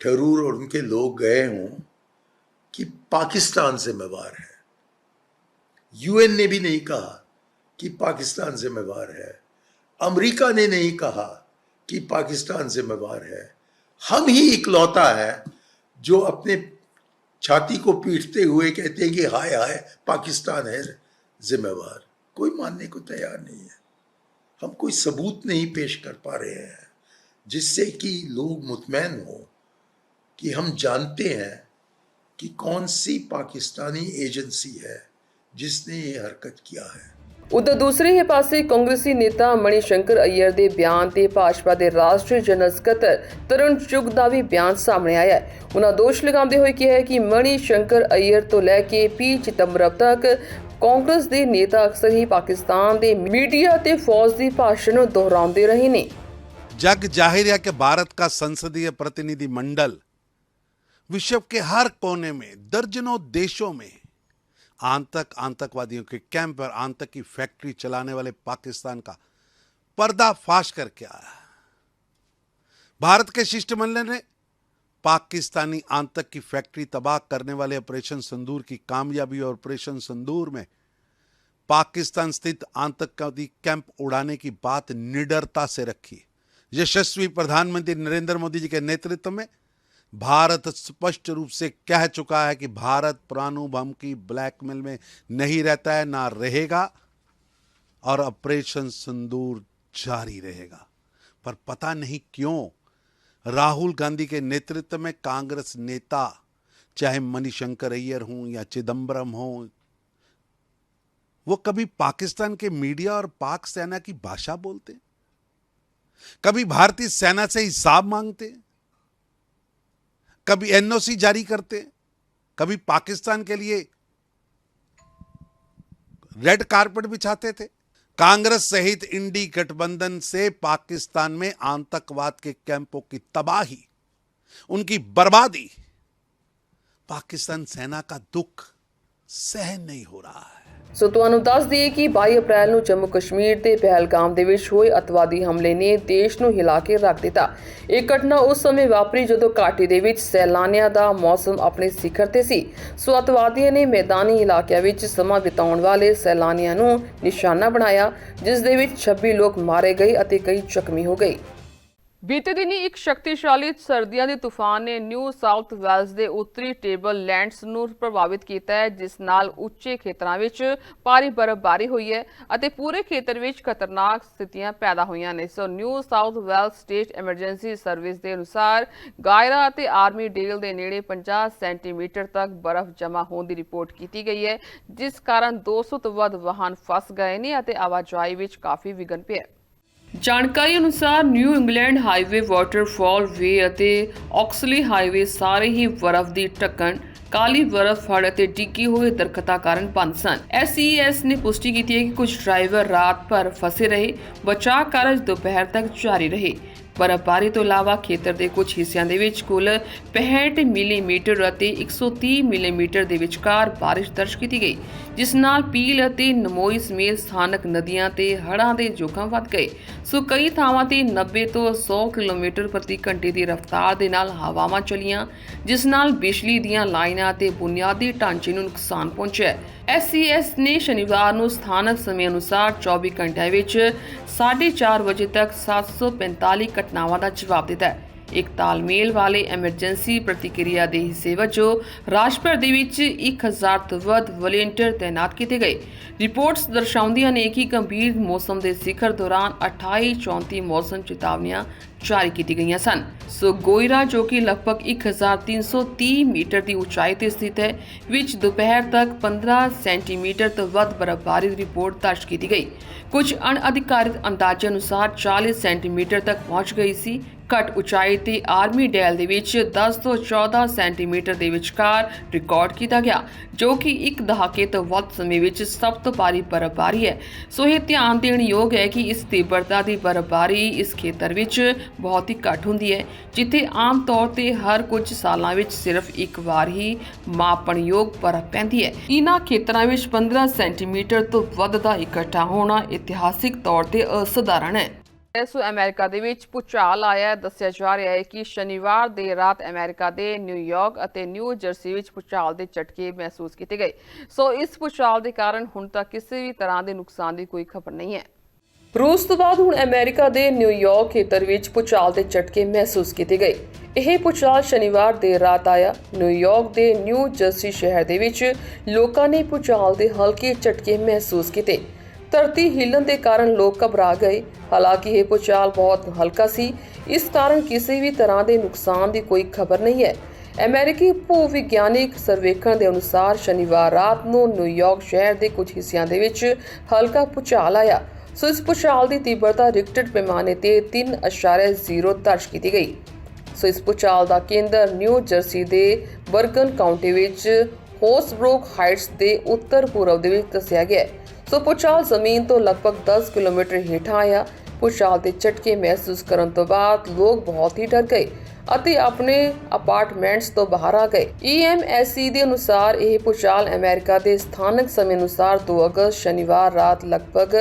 ठरूर और उनके लोग गए हों कि पाकिस्तान जिम्मेवार है यूएन ने भी नहीं कहा कि पाकिस्तान जिम्मेवार है अमेरिका ने नहीं कहा कि पाकिस्तान जिम्मेवार है। हम ही इकलौता है जो अपने छाती को पीटते हुए कहते हैं कि हाय हाय, पाकिस्तान है जिम्मेवार। कोई मानने को तैयार नहीं है। हम कोई सबूत नहीं पेश कर पा रहे हैं, जिससे कि लोग मुतमैन हो कि हम जानते हैं कि कौन सी पाकिस्तानी एजेंसी है जिसने ये हरकत किया है। ਉਧਰ ਦੂਸਰੇ ਹੀ ਪਾਸੇ ਕਾਂਗਰਸੀ ਨੇਤਾ ਮਣੀ ਸ਼ੰਕਰ ਅਈਅਰ ਦੇ ਬਿਆਨ ਤੇ ਭਾਜਪਾ ਦੇ ਰਾਸ਼ਟਰੀ ਜਨਰਲ ਸਕੱਤਰ ਤਰੁਣ ਚੁਗ ਦਾ ਵੀ ਬਿਆਨ ਸਾਹਮਣੇ ਆਇਆ ਹੈ ਉਹਨਾਂ ਦੋਸ਼ ਲਗਾਉਂਦੇ ਹੋਏ ਕਿਹਾ ਹੈ ਕਿ ਮਣੀ ਸ਼ੰਕਰ ਅਈਅਰ ਤੋਂ ਲੈ ਕੇ ਪੀ ਚਿਦੰਬਰਮ ਤੱਕ ਕਾਂਗਰਸ ਦੇ ਨੇਤਾ ਅਕਸਰ ਹੀ ਪਾਕਿਸਤਾਨ ਦੇ ਮੀਡੀਆ ਤੇ ਫੌਜ ਦੀ ਭਾਸ਼ਣ ਨੂੰ ਦੁਹਰਾਉਂਦੇ ਰਹੇ ਨੇ जग जाहिर है कि भारत का संसदीय प्रतिनिधि मंडल विश्व के हर कोने में दर्जनों देशों में आतंक, आतंकवादियों के कैंप और आतंक की फैक्ट्री चलाने वाले पाकिस्तान का पर्दाफाश करके आया भारत के शिष्टमंडल ने पाकिस्तानी आतंक की फैक्ट्री तबाह करने वाले ऑपरेशन संदूर की कामयाबी और ऑपरेशन संदूर में पाकिस्तान स्थित आतंकवादी कैंप उड़ाने की बात निडरता से रखी। यशस्वी प्रधानमंत्री नरेंद्र मोदी जी के नेतृत्व में भारत स्पष्ट रूप से कह चुका है कि भारत परमाणु बम की ब्लैकमेल में नहीं रहता है, ना रहेगा और ऑपरेशन सिंदूर जारी रहेगा। पर पता नहीं क्यों राहुल गांधी के नेतृत्व में कांग्रेस नेता, चाहे मणिशंकर अय्यर हों या चिदम्बरम हों, वो कभी पाकिस्तान के मीडिया और पाक सेना की भाषा बोलते? कभी भारतीय सेना से हिसाब मांगते? कभी एनओसी जारी करते, कभी पाकिस्तान के लिए रेड कारपेट बिछाते थे। कांग्रेस सहित इंडी गठबंधन से पाकिस्तान में आतंकवाद के कैंपों की तबाही, उनकी बर्बादी, पाकिस्तान सेना का दुख सहन नहीं हो रहा है। ਸੋ ਤੁਹਾਨੂੰ ਦੱਸ ਦਈਏ ਕਿ 22 ਅਪ੍ਰੈਲ ਨੂੰ ਜੰਮੂ ਕਸ਼ਮੀਰ ਦੇ ਪਹਿਲਗਾਮ ਦੇ ਵਿੱਚ ਹੋਏ ਅਤਵਾਦੀ ਹਮਲੇ ਨੇ ਦੇਸ਼ ਨੂੰ ਹਿਲਾ ਕੇ ਰੱਖ ਦਿੱਤਾ। ਇਹ ਘਟਨਾ ਉਸ ਸਮੇਂ ਵਾਪਰੀ ਜਦੋਂ ਘਾਟੀ ਦੇ ਵਿੱਚ ਸੈਲਾਨੀਆਂ ਦਾ ਮੌਸਮ ਆਪਣੇ ਸਿਖਰ ਤੇ ਸੀ। ਸੋ ਅਤਵਾਦੀਆਂ ਨੇ ਮੈਦਾਨੀ ਇਲਾਕਿਆਂ ਵਿੱਚ ਸਮਾਂ ਬਿਤਾਉਣ ਵਾਲੇ ਸੈਲਾਨੀਆਂ ਨੂੰ ਨਿਸ਼ਾਨਾ ਬਣਾਇਆ, ਜਿਸ ਦੇ ਵਿੱਚ 26 ਲੋਕ ਮਾਰੇ ਗਏ ਅਤੇ ਕਈ ਜ਼ਖਮੀ ਹੋ ਗਏ। ਬੀਤੇ ਦਿਨੀ ਇੱਕ ਸ਼ਕਤੀਸ਼ਾਲੀ ਸਰਦੀਆਂ ਦੇ ਤੂਫਾਨ ਨੇ ਨਿਊ ਸਾਊਥ ਵੈਲਸ ਦੇ ਉੱਤਰੀ ਟੇਬਲ ਲੈਂਡਸ ਨੂੰ ਪ੍ਰਭਾਵਿਤ ਕੀਤਾ ਹੈ, ਜਿਸ ਨਾਲ ਉੱਚੇ ਖੇਤਰਾਂ ਵਿੱਚ ਭਾਰੀ ਬਰਫ਼ਬਾਰੀ ਹੋਈ ਹੈ ਅਤੇ ਪੂਰੇ ਖੇਤਰ ਵਿੱਚ ਖਤਰਨਾਕ ਸਥਿਤੀਆਂ ਪੈਦਾ ਹੋਈਆਂ ਨੇ। So New South Wales State Emergency Service ਦੇ ਅਨੁਸਾਰ ਗਾਇਰਾ ਅਤੇ ਆਰਮੀ ਡੇਲ ਦੇ ਨੇੜੇ 50 ਸੈਂਟੀਮੀਟਰ ਤੱਕ ਬਰਫ਼ ਜਮ੍ਹਾਂ ਹੋਣ ਦੀ ਰਿਪੋਰਟ ਕੀਤੀ ਗਈ ਹੈ, ਜਿਸ ਕਾਰਨ 200 ਤੋਂ ਵੱਧ ਵਾਹਨ ਫਸ ਗਏ ਨੇ ਅਤੇ ਆਵਾਜਾਈ ਵਿੱਚ ਕਾਫੀ ਵਿਘਨ ਪਿਆ। ਜਾਣਕਾਰੀ ਅਨੁਸਾਰ New England Highway Waterfall Way ਅਤੇ ਆਕਸਲੀ ਹਾਈਵੇ ਸਾਰੇ ਹੀ ਬਰਫ਼ ਦੀ ਢੱਕਣ, ਕਾਲੀ ਬਰਫ਼, ਫੜ ਅਤੇ ਡਿੱਗੀ ਹੋਏ ਦਰਖਤਾਂ ਕਾਰਨ ਬੰਦ ਸਨ। ਐਸਈਐਸ ਨੇ ਪੁਸ਼ਟੀ ਕੀਤੀ ਹੈ ਕਿ ਕੁਝ ਡਰਾਈਵਰ ਰਾਤ ਭਰ ਫਸੇ ਰਹੇ, ਬਚਾਅ ਕਾਰਜ ਦੁਪਹਿਰ ਤੱਕ ਜਾਰੀ ਰਹੇ। ਬਰਫ਼ਬਾਰੀ ਤੋਂ ਇਲਾਵਾ ਖੇਤਰ ਦੇ ਕੁਝ ਹਿੱਸਿਆਂ ਦੇ ਵਿੱਚ ਕੁੱਲ 65 ਮਿਲੀਮੀਟਰ ਅਤੇ 130 ਮਿਲੀਮੀਟਰ ਦੇ ਵਿਚਕਾਰ ਬਾਰਿਸ਼ ਦਰਜ ਕੀਤੀ ਗਈ, ਜਿਸ ਨਾਲ ਪੀਲ ਅਤੇ ਨਮੋਈ ਸਮੇਤ ਸਥਾਨਕ ਨਦੀਆਂ ਤੇ ਹੜ੍ਹਾਂ ਦੇ ਜੋਖਮ ਵੱਧ ਗਏ। ਸੋ ਕਈ ਥਾਵਾਂ ਤੇ 90 ਤੋਂ 100 ਕਿਲੋਮੀਟਰ ਪ੍ਰਤੀ ਘੰਟੇ ਦੀ ਰਫ਼ਤਾਰ ਦੇ ਨਾਲ ਹਵਾਵਾਂ ਚਲੀਆਂ, ਜਿਸ ਨਾਲ ਬਿਜਲੀ ਦੀਆਂ ਲਾਈਨਾਂ ਅਤੇ ਬੁਨਿਆਦੀ ਢਾਂਚੇ ਨੂੰ ਨੁਕਸਾਨ ਪਹੁੰਚਿਆ ਐਸਸੀਐਸ ਨੇ ਸ਼ਨੀਵਾਰ ਨੂੰ ਸਥਾਨਕ ਸਮੇਂ ਅਨੁਸਾਰ 24 ਘੰਟਿਆਂ ਵਿੱਚ 4:30 ਵਜੇ ਤੱਕ 745 ਘਟਨਾਵਾਂ ਦਾ ਜਵਾਬ ਦਿੱਤਾ ਹੈ। ਇੱਕ ਤਾਲਮੇਲ ਵਾਲੇ ਐਮਰਜੈਂਸੀ ਪ੍ਰਤੀਕਿਰਿਆ ਦੇ ਹਿੱਸੇ ਵਜੋਂ ਰਾਜ ਭਰ ਦੇ ਵਿੱਚ 1000 ਤੋਂ ਵੱਧ ਵਲੰਟੀਅਰ ਤਾਇਨਾਤ ਕੀਤੇ ਗਏ। ਰਿਪੋਰਟਸ ਦਰਸਾਉਂਦੀਆਂ ਨੇ ਕਿ ਗੰਭੀਰ ਮੌਸਮ ਦੇ ਸਿਖਰ ਦੌਰਾਨ 28 34 ਮੌਸਮ ਚੇਤਾਵਨੀਆਂ ਜਾਰੀ ਕੀਤੀ ਗਈਆਂ ਸਨ। ਸੋ ਗੋਇਰਾ, ਜੋ ਕਿ ਲਗਭਗ 1330 ਮੀਟਰ ਦੀ ਉਚਾਈ ਤੇ ਸਥਿਤ ਹੈ, ਵਿੱਚ ਦੁਪਹਿਰ ਤੱਕ 15 ਸੈਂਟੀਮੀਟਰ ਤੋਂ ਵੱਧ ਬਰਫ਼ਬਾਰੀ ਦੀ ਰਿਪੋਰਟ ਦਰਜ ਕੀਤੀ ਗਈ। ਕੁਝ ਅਣਅਧਿਕਾਰਿਤ ਅੰਦਾਜ਼ੇ ਅਨੁਸਾਰ 40 ਸੈਂਟੀਮੀਟਰ ਤੱਕ ਪਹੁੰਚ ਗਈ ਸੀ। ਘੱਟ ਉਚਾਈ ਤੇ ਆਰਮੀ ਡੈਲ ਦੇ ਵਿੱਚ 10 ਤੋਂ 14 ਸੈਂਟੀਮੀਟਰ ਦੇ ਵਿਚਕਾਰ ਰਿਕਾਰਡ ਕੀਤਾ ਗਿਆ, ਜੋ ਕਿ ਇੱਕ ਦਹਾਕੇ ਤੋਂ ਵੱਧ ਸਮੇਂ ਵਿੱਚ ਸਭ ਤੋਂ ਭਾਰੀ ਬਰਫ਼ਬਾਰੀ ਹੈ। ਸੋ ਇਹ ਧਿਆਨ ਦੇਣ ਯੋਗ ਹੈ ਕਿ ਇਸ ਤੀਬਰਤਾ ਦੀ ਬਰਫ਼ਬਾਰੀ ਇਸ ਖੇਤਰ ਵਿੱਚ ਬਹੁਤ ਹੀ ਘੱਟ ਹੁੰਦੀ ਹੈ, ਜਿੱਥੇ ਆਮ ਤੌਰ ਤੇ ਹਰ ਕੁਝ ਸਾਲਾਂ ਵਿੱਚ ਸਿਰਫ ਇੱਕ ਵਾਰ ਹੀ ਮਾਪਣਯੋਗ ਬਰਫ਼ ਪੈਂਦੀ ਹੈ। ਇਨ੍ਹਾਂ ਖੇਤਰਾਂ ਵਿੱਚ 15 ਸੈਂਟੀਮੀਟਰ ਤੋਂ ਵੱਧ ਦਾ ਇਕੱਠਾ ਹੋਣਾ ਇਤਿਹਾਸਿਕ ਤੌਰ ਤੇ ਅਸਧਾਰਨ ਹੈ। ਸੋ ਅਮਰੀਕਾ ਦੇ ਵਿੱਚ ਭੂਚਾਲ ਆਇਆ ਹੈ, ਦੱਸਿਆ ਜਾ ਰਿਹਾ ਹੈ ਕਿ ਸ਼ਨੀਵਾਰ ਦੇ ਰਾਤ ਅਮਰੀਕਾ ਦੇ ਨਿਊਯਾਰਕ ਅਤੇ ਨਿਊ ਜਰਸੀ ਵਿੱਚ ਭੂਚਾਲ ਦੇ ਝਟਕੇ ਮਹਿਸੂਸ ਕੀਤੇ ਗਏ। ਸੋ ਇਸ ਭੂਚਾਲ ਦੇ ਕਾਰਨ ਹੁਣ ਤੱਕ ਕਿਸੇ ਵੀ ਤਰ੍ਹਾਂ ਦੇ ਨੁਕਸਾਨ ਦੀ ਕੋਈ ਖਬਰ ਨਹੀਂ ਹੈ। ਰੂਸ ਤੋਂ ਬਾਅਦ ਹੁਣ ਅਮਰੀਕਾ ਦੇ ਨਿਊਯਾਰਕ ਖੇਤਰ ਵਿੱਚ ਭੂਚਾਲ ਦੇ ਝਟਕੇ ਮਹਿਸੂਸ ਕੀਤੇ ਗਏ। ਇਹ ਭੂਚਾਲ ਸ਼ਨੀਵਾਰ ਦੇਰ ਰਾਤ ਆਇਆ। ਨਿਊਯਾਰਕ ਦੇ ਨਿਊ ਜਰਸੀ ਸ਼ਹਿਰ ਦੇ ਵਿੱਚ ਲੋਕਾਂ ਨੇ ਭੂਚਾਲ ਦੇ ਹਲਕੇ ਝਟਕੇ ਮਹਿਸੂਸ ਕੀਤੇ। ਧਰਤੀ ਹਿੱਲਣ ਦੇ ਕਾਰਨ ਲੋਕ ਘਬਰਾ ਗਏ। ਹਾਲਾਂਕਿ ਇਹ ਭੂਚਾਲ ਬਹੁਤ ਹਲਕਾ ਸੀ। ਇਸ ਕਾਰਨ ਕਿਸੇ ਵੀ ਤਰ੍ਹਾਂ ਦੇ ਨੁਕਸਾਨ ਦੀ ਕੋਈ ਖਬਰ ਨਹੀਂ ਹੈ। ਅਮਰੀਕੀ ਭੂ ਵਿਗਿਆਨਿਕ ਸਰਵੇਖਣ ਦੇ ਅਨੁਸਾਰ ਸ਼ਨੀਵਾਰ ਰਾਤ ਨੂੰ ਨਿਊਯਾਰਕ ਸ਼ਹਿਰ ਦੇ ਕੁਝ ਹਿੱਸਿਆਂ ਦੇ ਵਿੱਚ ਹਲਕਾ ਭੂਚਾਲ ਆਇਆ। ਸੋ ਇਸ ਭੂਚਾਲ ਦੀ ਤੀਬਰਤਾ ਰਿਕਟਡ ਪੈਮਾਨੇ ਤੇ 3.0 ਦਰਜ ਕੀਤੀ ਗਈ। ਸੋ ਇਸ ਭੂਚਾਲ ਦਾ ਕੇਂਦਰ ਨਿਊ ਜਰਸੀ ਦੇ ਬਰਗਨ ਕਾਉਂਟੀ ਵਿੱਚ ਹੋਸਬਰੋਕ ਹਾਈਟਸ ਦੇ ਉੱਤਰ ਪੂਰਬ ਦੇ ਵਿੱਚ ਦੱਸਿਆ ਗਿਆ ਹੈ। ਸੋ ਭੂਚਾਲ ਜ਼ਮੀਨ ਤੋਂ ਲਗਭਗ 10 ਕਿਲੋਮੀਟਰ ਹੇਠਾਂ ਆਇਆ। ਭੂਚਾਲ ਦੇ ਝਟਕੇ ਮਹਿਸੂਸ ਕਰਨ ਤੋਂ ਬਾਅਦ ਲੋਕ ਬਹੁਤ ਹੀ ਡਰ ਗਏ। ਅਤੇ ਆਪਣੇ ਅਪਾਰਟਮੈਂਟਸ ਤੋਂ ਬਾਹਰ ਆ ਗਏ। EMSC ਦੇ ਅਨੁਸਾਰ ਇਹ ਭੂਚਾਲ ਅਮਰੀਕਾ ਦੇ ਸਥਾਨਕ ਸਮੇਂ ਅਨੁਸਾਰ 2 ਅਗਸਤ ਸ਼ਨੀਵਾਰ ਰਾਤ ਲਗਭਗ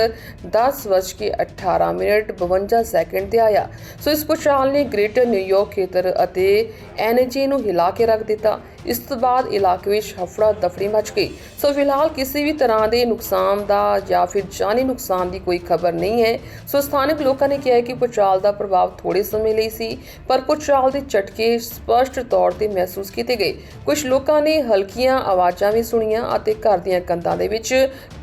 10:18 ਮਿੰਟ 52 ਸੈਕਿੰਡ ਤੇ ਆਇਆ। ਸੋ ਇਸ ਭੂਚਾਲ ਨੇ ਗ੍ਰੇਟਰ ਨਿਊਯਾਰਕ ਖੇਤਰ ਅਤੇ ਐਨਜੀ ਨੂੰ ਹਿਲਾ ਕੇ ਰੱਖ ਦਿੱਤਾ। ਇਸ ਤੋਂ ਬਾਅਦ ਇਲਾਕੇ ਵਿੱਚ ਹਫੜਾ ਦਫੜੀ ਮਚ ਗਈ। ਸੋ ਫਿਲਹਾਲ ਕਿਸੇ ਵੀ ਤਰ੍ਹਾਂ ਦੇ ਨੁਕਸਾਨ ਦਾ ਜਾਂ ਫਿਰ ਜਾਨੀ ਨੁਕਸਾਨ ਦੀ ਕੋਈ ਖਬਰ ਨਹੀਂ ਹੈ। ਸੋ ਸਥਾਨਕ ਲੋਕਾਂ ਨੇ ਕਿਹਾ ਕਿ ਭੂਚਾਲ ਦਾ ਪ੍ਰਭਾਵ ਥੋੜੇ ਸਮੇਂ ਲਈ ਸੀ, ਪਰ ਭੂਚਾਲ ਦੇ ਝਟਕੇ ਸਪਸ਼ਟ ਤੌਰ ਤੇ ਮਹਿਸੂਸ ਕੀਤੇ ਗਏ। ਕੁਝ ਲੋਕਾਂ ਨੇ ਹਲਕੀਆਂ ਆਵਾਜ਼ਾਂ ਵੀ ਸੁਣੀਆਂ ਅਤੇ ਘਰ ਦੀਆਂ ਕੰਧਾਂ ਦੇ ਵਿੱਚ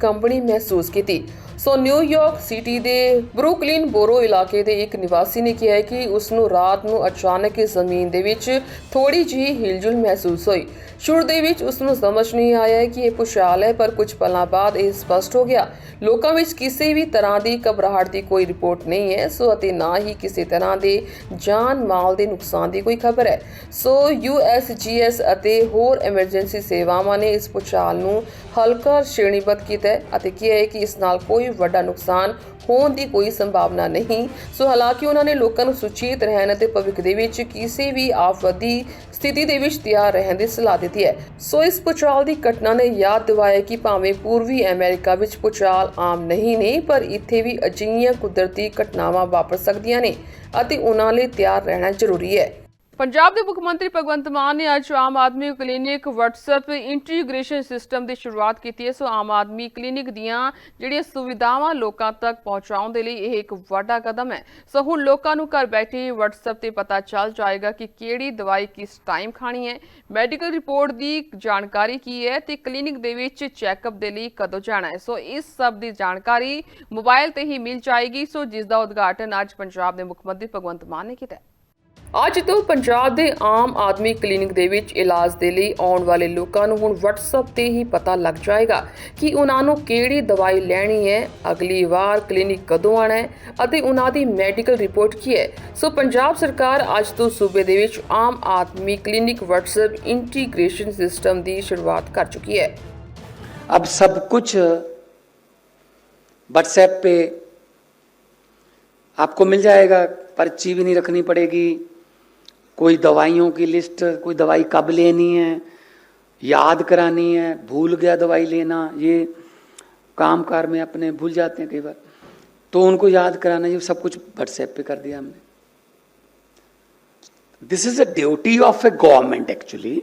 ਕੰਬਣੀ ਮਹਿਸੂਸ ਕੀਤੀ। ਸੋ ਨਿਊਯਾਰਕ ਸਿਟੀ ਦੇ ਬਰੁਕਲਿਨ ਬੋਰੋ ਇਲਾਕੇ ਦੇ ਇੱਕ ਨਿਵਾਸੀ ਨੇ ਕਿਹਾ ਕਿ ਉਸ ਨੂੰ ਰਾਤ ਨੂੰ ਅਚਾਨਕ ਹੀ ਜ਼ਮੀਨ ਦੇ ਵਿੱਚ ਥੋੜੀ ਜਿਹੀ ਹਿਲਜੁਲ ਮਹਿਸੂਸ ਹੋਈ। ਸ਼ੁਰੂ ਦੇ ਵਿੱਚ ਉਸ ਨੂੰ ਸਮਝ ਨਹੀਂ ਆਇਆ ਕਿ ਇਹ ਭੁਚਾਲ ਹੈ, ਪਰ ਕੁਝ ਪਲਾਂ ਬਾਅਦ ਇਹ ਸਪਸ਼ਟ ਹੋ ਗਿਆ। ਲੋਕਾਂ ਵਿੱਚ ਕਿਸੇ ਵੀ ਤਰ੍ਹਾਂ ਦੀ ਘਬਰਾਹਟ ਦੀ ਕੋਈ ਰਿਪੋਰਟ ਨਹੀਂ ਹੈ, ਸੋ ਅਤੇ ਨਾ ਹੀ ਕਿਸੇ ਤਰ੍ਹਾਂ ਦੇ ਜਾਨ ਮਾਲ ਦੇ ਨੁਕਸਾਨ ਦੀ ਕੋਈ ਖਬਰ ਹੈ। ਸੋ ਯੂਐਸਜੀਐਸ ਅਤੇ ਹੋਰ ਐਮਰਜੈਂਸੀ ਸੇਵਾਵਾਂ ਨੇ ਇਸ ਭੁਚਾਲ ਨੂੰ ਹਲਕਾ ਸ਼੍ਰੇਣੀਬੱਧ ਕੀਤਾ ਹੈ ਅਤੇ ਕਿਹਾ ਹੈ ਕਿ ਇਸ ਨਾਲ ਕੋਈ ਵੱਡਾ ਨੁਕਸਾਨ ਹੋਣ ਦੀ ਕੋਈ ਸੰਭਾਵਨਾ ਨਹੀਂ। ਸੋ ਹਾਲਾਂਕਿ ਉਹਨਾਂ ਨੇ ਲੋਕਾਂ ਨੂੰ ਸੁਚੇਤ ਰਹਿਣ ਅਤੇ ਭਵਿੱਖ ਦੇ ਵਿੱਚ ਕਿਸੇ ਵੀ ਆਫਤ ਦੀ ਸਥਿਤੀ ਦੇ ਵਿੱਚ ਤਿਆਰ ਰਹਿਣ ਦੀ ਸਲਾਹ ਦਿੱਤੀ। ਹੈ। ਸੋ ਇਸ ਭੂਚਾਲ ਦੀ ਘਟਨਾ ਨੇ ਯਾਦ ਦਿਵਾਇਆ ਕਿ ਭਾਵੇਂ ਪੂਰਬੀ ਅਮਰੀਕਾ ਵਿੱਚ ਭੂਚਾਲ ਆਮ ਨਹੀਂ ਨੇ, ਪਰ ਇੱਥੇ ਵੀ ਅਜਿਹੀਆਂ ਕੁਦਰਤੀ ਘਟਨਾਵਾਂ ਵਾਪਰ ਸਕਦੀਆਂ ਨੇ ਅਤੇ ਉਹਨਾਂ ਲਈ ਤਿਆਰ ਰਹਿਣਾ ਜ਼ਰੂਰੀ ਹੈ। ਪੰਜਾਬ ਦੇ ਮੁੱਖ ਮੰਤਰੀ ਭਗਵੰਤ ਮਾਨ ਨੇ ਅੱਜ Aam Aadmi clinic WhatsApp integration system ਦੀ ਸ਼ੁਰੂਆਤ ਕੀਤੀ ਹੈ। ਸੋ ਆਮ ਆਦਮੀ ਕਲੀਨਿਕ ਦੀਆਂ ਜਿਹੜੀਆਂ ਸੁਵਿਧਾਵਾਂ ਲੋਕਾਂ ਤੱਕ ਪਹੁੰਚਾਉਣ ਦੇ ਲਈ ਇਹ ਇੱਕ ਵੱਡਾ ਕਦਮ ਹੈ। ਸੋ ਹੁਣ ਲੋਕਾਂ ਨੂੰ ਘਰ ਬੈਠੇ WhatsApp ਤੇ ਪਤਾ ਚੱਲ ਜਾਏਗਾ ਕਿ ਕਿਹੜੀ ਦਵਾਈ ਕਿਸ ਟਾਈਮ ਖਾਣੀ ਹੈ। ਮੈਡੀਕਲ ਰਿਪੋਰਟ ਦੀ ਜਾਣਕਾਰੀ ਕੀ ਹੈ ਤੇ ਕਲੀਨਿਕ ਦੇ ਵਿੱਚ ਚੈੱਕਅਪ ਦੇ ਲਈ ਕਦੋਂ ਜਾਣਾ ਹੈ। ਸੋ ਇਸ ਸਭ ਦੀ ਜਾਣਕਾਰੀ ਮੋਬਾਈਲ ਤੇ ਹੀ ਮਿਲ ਜਾਏਗੀ। ਸੋ ਜਿਸ ਦਾ ਉਦਘਾਟਨ ਅੱਜ ਪੰਜਾਬ ਦੇ ਮੁੱਖ ਮੰਤਰੀ ਭਗਵੰਤ ਮਾਨ ਨੇ ਕੀਤਾ ਅੱਜ ਤੋਂ ਪੰਜਾਬ ਦੇ ਆਮ ਆਦਮੀ ਕਲੀਨਿਕ ਦੇ ਵਿੱਚ ਇਲਾਜ ਦੇ ਲਈ ਆਉਣ ਵਾਲੇ ਲੋਕਾਂ ਨੂੰ ਹੁਣ WhatsApp ਤੇ ਹੀ ਪਤਾ ਲੱਗ ਜਾਏਗਾ ਕਿ ਉਹਨਾਂ ਨੂੰ ਕਿਹੜੀ ਦਵਾਈ ਲੈਣੀ ਹੈ ਅਗਲੀ ਵਾਰ ਕਲੀਨਿਕ ਕਦੋਂ ਆਣਾ ਹੈ ਅਤੇ ਉਹਨਾਂ ਦੀ ਮੈਡੀਕਲ ਰਿਪੋਰਟ ਕੀ ਹੈ ਸੋ ਪੰਜਾਬ ਸਰਕਾਰ ਅੱਜ ਤੋਂ ਸੂਬੇ ਦੇ ਵਿੱਚ Aam Aadmi clinic WhatsApp integration system ਦੀ ਸ਼ੁਰੂਆਤ ਕਰ ਚੁੱਕੀ ਹੈ अब सब कुछ व्हाट्सएप पे आपको मिल जाएगा पर्ची भी नहीं रखनी पड़ेगी। कोई दवाइयों की लिस्ट, कोई दवाई कब लेनी है, याद करानी है, भूल गया दवाई लेना, ये काम कार में अपने भूल जाते हैं कई बार। तो उनको याद कराना, ये सब कुछ व्हाट्सएप पे कर दिया हमने। This is a duty of a government actually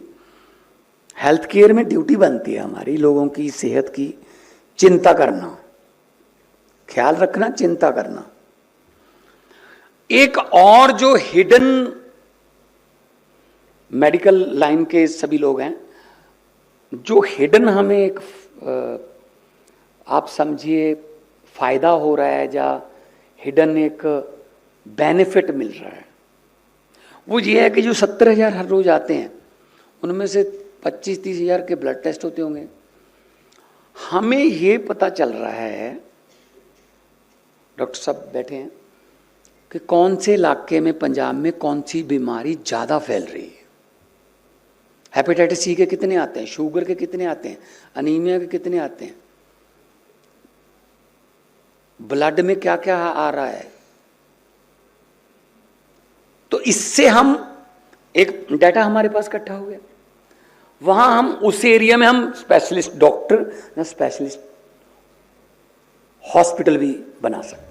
health care में ड्यूटी बनती है हमारी, लोगों की सेहत की चिंता करना। ख्याल रखना, चिंता करना। एक और जो हिडन मेडिकल लाइन के सभी लोग हैं, जो हिडन हमें एक आप समझिए फ़ायदा हो रहा है या हिडन एक बेनिफिट मिल रहा है। वो ये है कि जो सत्तर हज़ार हर रोज आते हैं, उनमें से पच्चीस तीस हज़ार के ब्लड टेस्ट होते होंगे। हमें ये पता चल रहा है, डॉक्टर साहब बैठे हैं कि कौन से इलाके में पंजाब में कौन सी बीमारी ज़्यादा फैल रही है? हेपेटाइटिस सी के कितने आते हैं? शुगर के कितने आते हैं? अनीमिया के कितने आते हैं? ब्लड में क्या क्या आ रहा है? तो इससे हम एक डाटा हमारे पास इकट्ठा हो गया। वहाँ हम उस एरिया में हम स्पेशलिस्ट डॉक्टर या स्पेशलिस्ट हॉस्पिटल भी बना सकते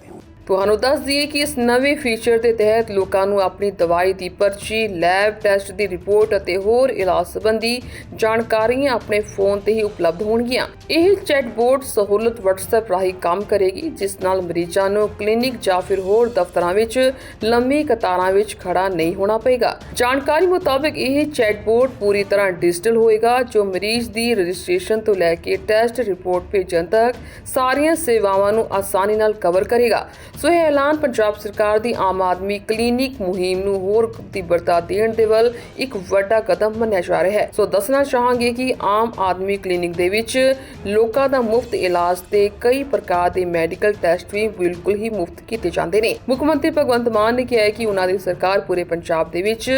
ਤੁਹਾਨੂੰ ਦੱਸ ਦਈਏ ਕਿ ਇਸ ਨਵੇਂ ਫੀਚਰ ਦੇ ਤਹਿਤ ਲੋਕਾਂ ਨੂੰ ਆਪਣੀ ਦਵਾਈ ਦੀ ਪਰਚੀ, ਲੈਬ ਟੈਸਟ ਦੀ ਰਿਪੋਰਟ ਅਤੇ ਹੋਰ ਇਲਾਜ ਸੰਬੰਧੀ ਜਾਣਕਾਰੀਆਂ ਆਪਣੇ ਫੋਨ ਤੇ ਹੀ ਉਪਲਬਧ ਹੋਣਗੀਆਂ। ਇਹ ਚੈਟਬੋਟ ਸਹੂਲਤ WhatsApp ਰਾਹੀਂ ਕੰਮ ਕਰੇਗੀ ਜਿਸ ਨਾਲ ਮਰੀਜ਼ਾਂ ਨੂੰ ਕਲੀਨਿਕ ਜਾਂ ਫਿਰ ਹੋਰ ਦਫ਼ਤਰਾਂ ਵਿੱਚ ਲੰਮੀ ਕਤਾਰਾਂ ਵਿੱਚ ਖੜਾ ਨਹੀਂ ਹੋਣਾ ਪਏਗਾ। ਜਾਣਕਾਰੀ ਮੁਤਾਬਕ ਇਹ ਚੈਟਬੋਟ ਪੂਰੀ ਤਰ੍ਹਾਂ ਡਿਜੀਟਲ ਹੋਏਗਾ ਜੋ ਮਰੀਜ਼ ਦੀ ਰਜਿਸਟ੍ਰੇਸ਼ਨ ਤੋਂ ਲੈ ਕੇ ਟੈਸਟ ਰਿਪੋਰਟ ਭੇਜਣ ਤੱਕ ਸਾਰੀਆਂ ਸੇਵਾਵਾਂ ਨੂੰ ਆਸਾਨੀ ਨਾਲ ਕਵਰ ਕਰੇਗਾ। ਸੋ ਇਹ ਐਲਾਨ ਪੰਜਾਬ ਸਰਕਾਰ ਦੀ ਆਮ ਆਦਮੀ ਕਲੀਨਿਕ ਮੁਹਿੰਮ ਨੂੰ ਹੋਰ ਤੀਬਰਤਾ ਦੇਣ ਦੇ ਵੱਲ ਇੱਕ ਵੱਡਾ ਕਦਮ ਮੰਨਿਆ ਜਾ ਰਿਹਾ ਹੈ। ਸੋ ਦੱਸਣਾ ਚਾਹਾਂਗੇ ਕਿ ਆਮ ਆਦਮੀ ਕਲੀਨਿਕ ਦੇ ਵਿੱਚ ਲੋਕਾਂ ਦਾ ਮੁਫਤ ਇਲਾਜ ਤੇ ਕਈ ਪ੍ਰਕਾਰ ਦੇ ਮੈਡੀਕਲ ਟੈਸਟ ਵੀ ਬਿਲਕੁਲ ਹੀ ਮੁਫਤ ਕੀਤੇ ਜਾਂਦੇ ਨੇ। ਮੁੱਖ ਮੰਤਰੀ ਭਗਵੰਤ ਮਾਨ ਨੇ ਕਿਹਾ ਹੈ ਕਿ ਉਹਨਾਂ ਦੀ ਸਰਕਾਰ ਪੂਰੇ ਪੰਜਾਬ ਦੇ ਵਿੱਚ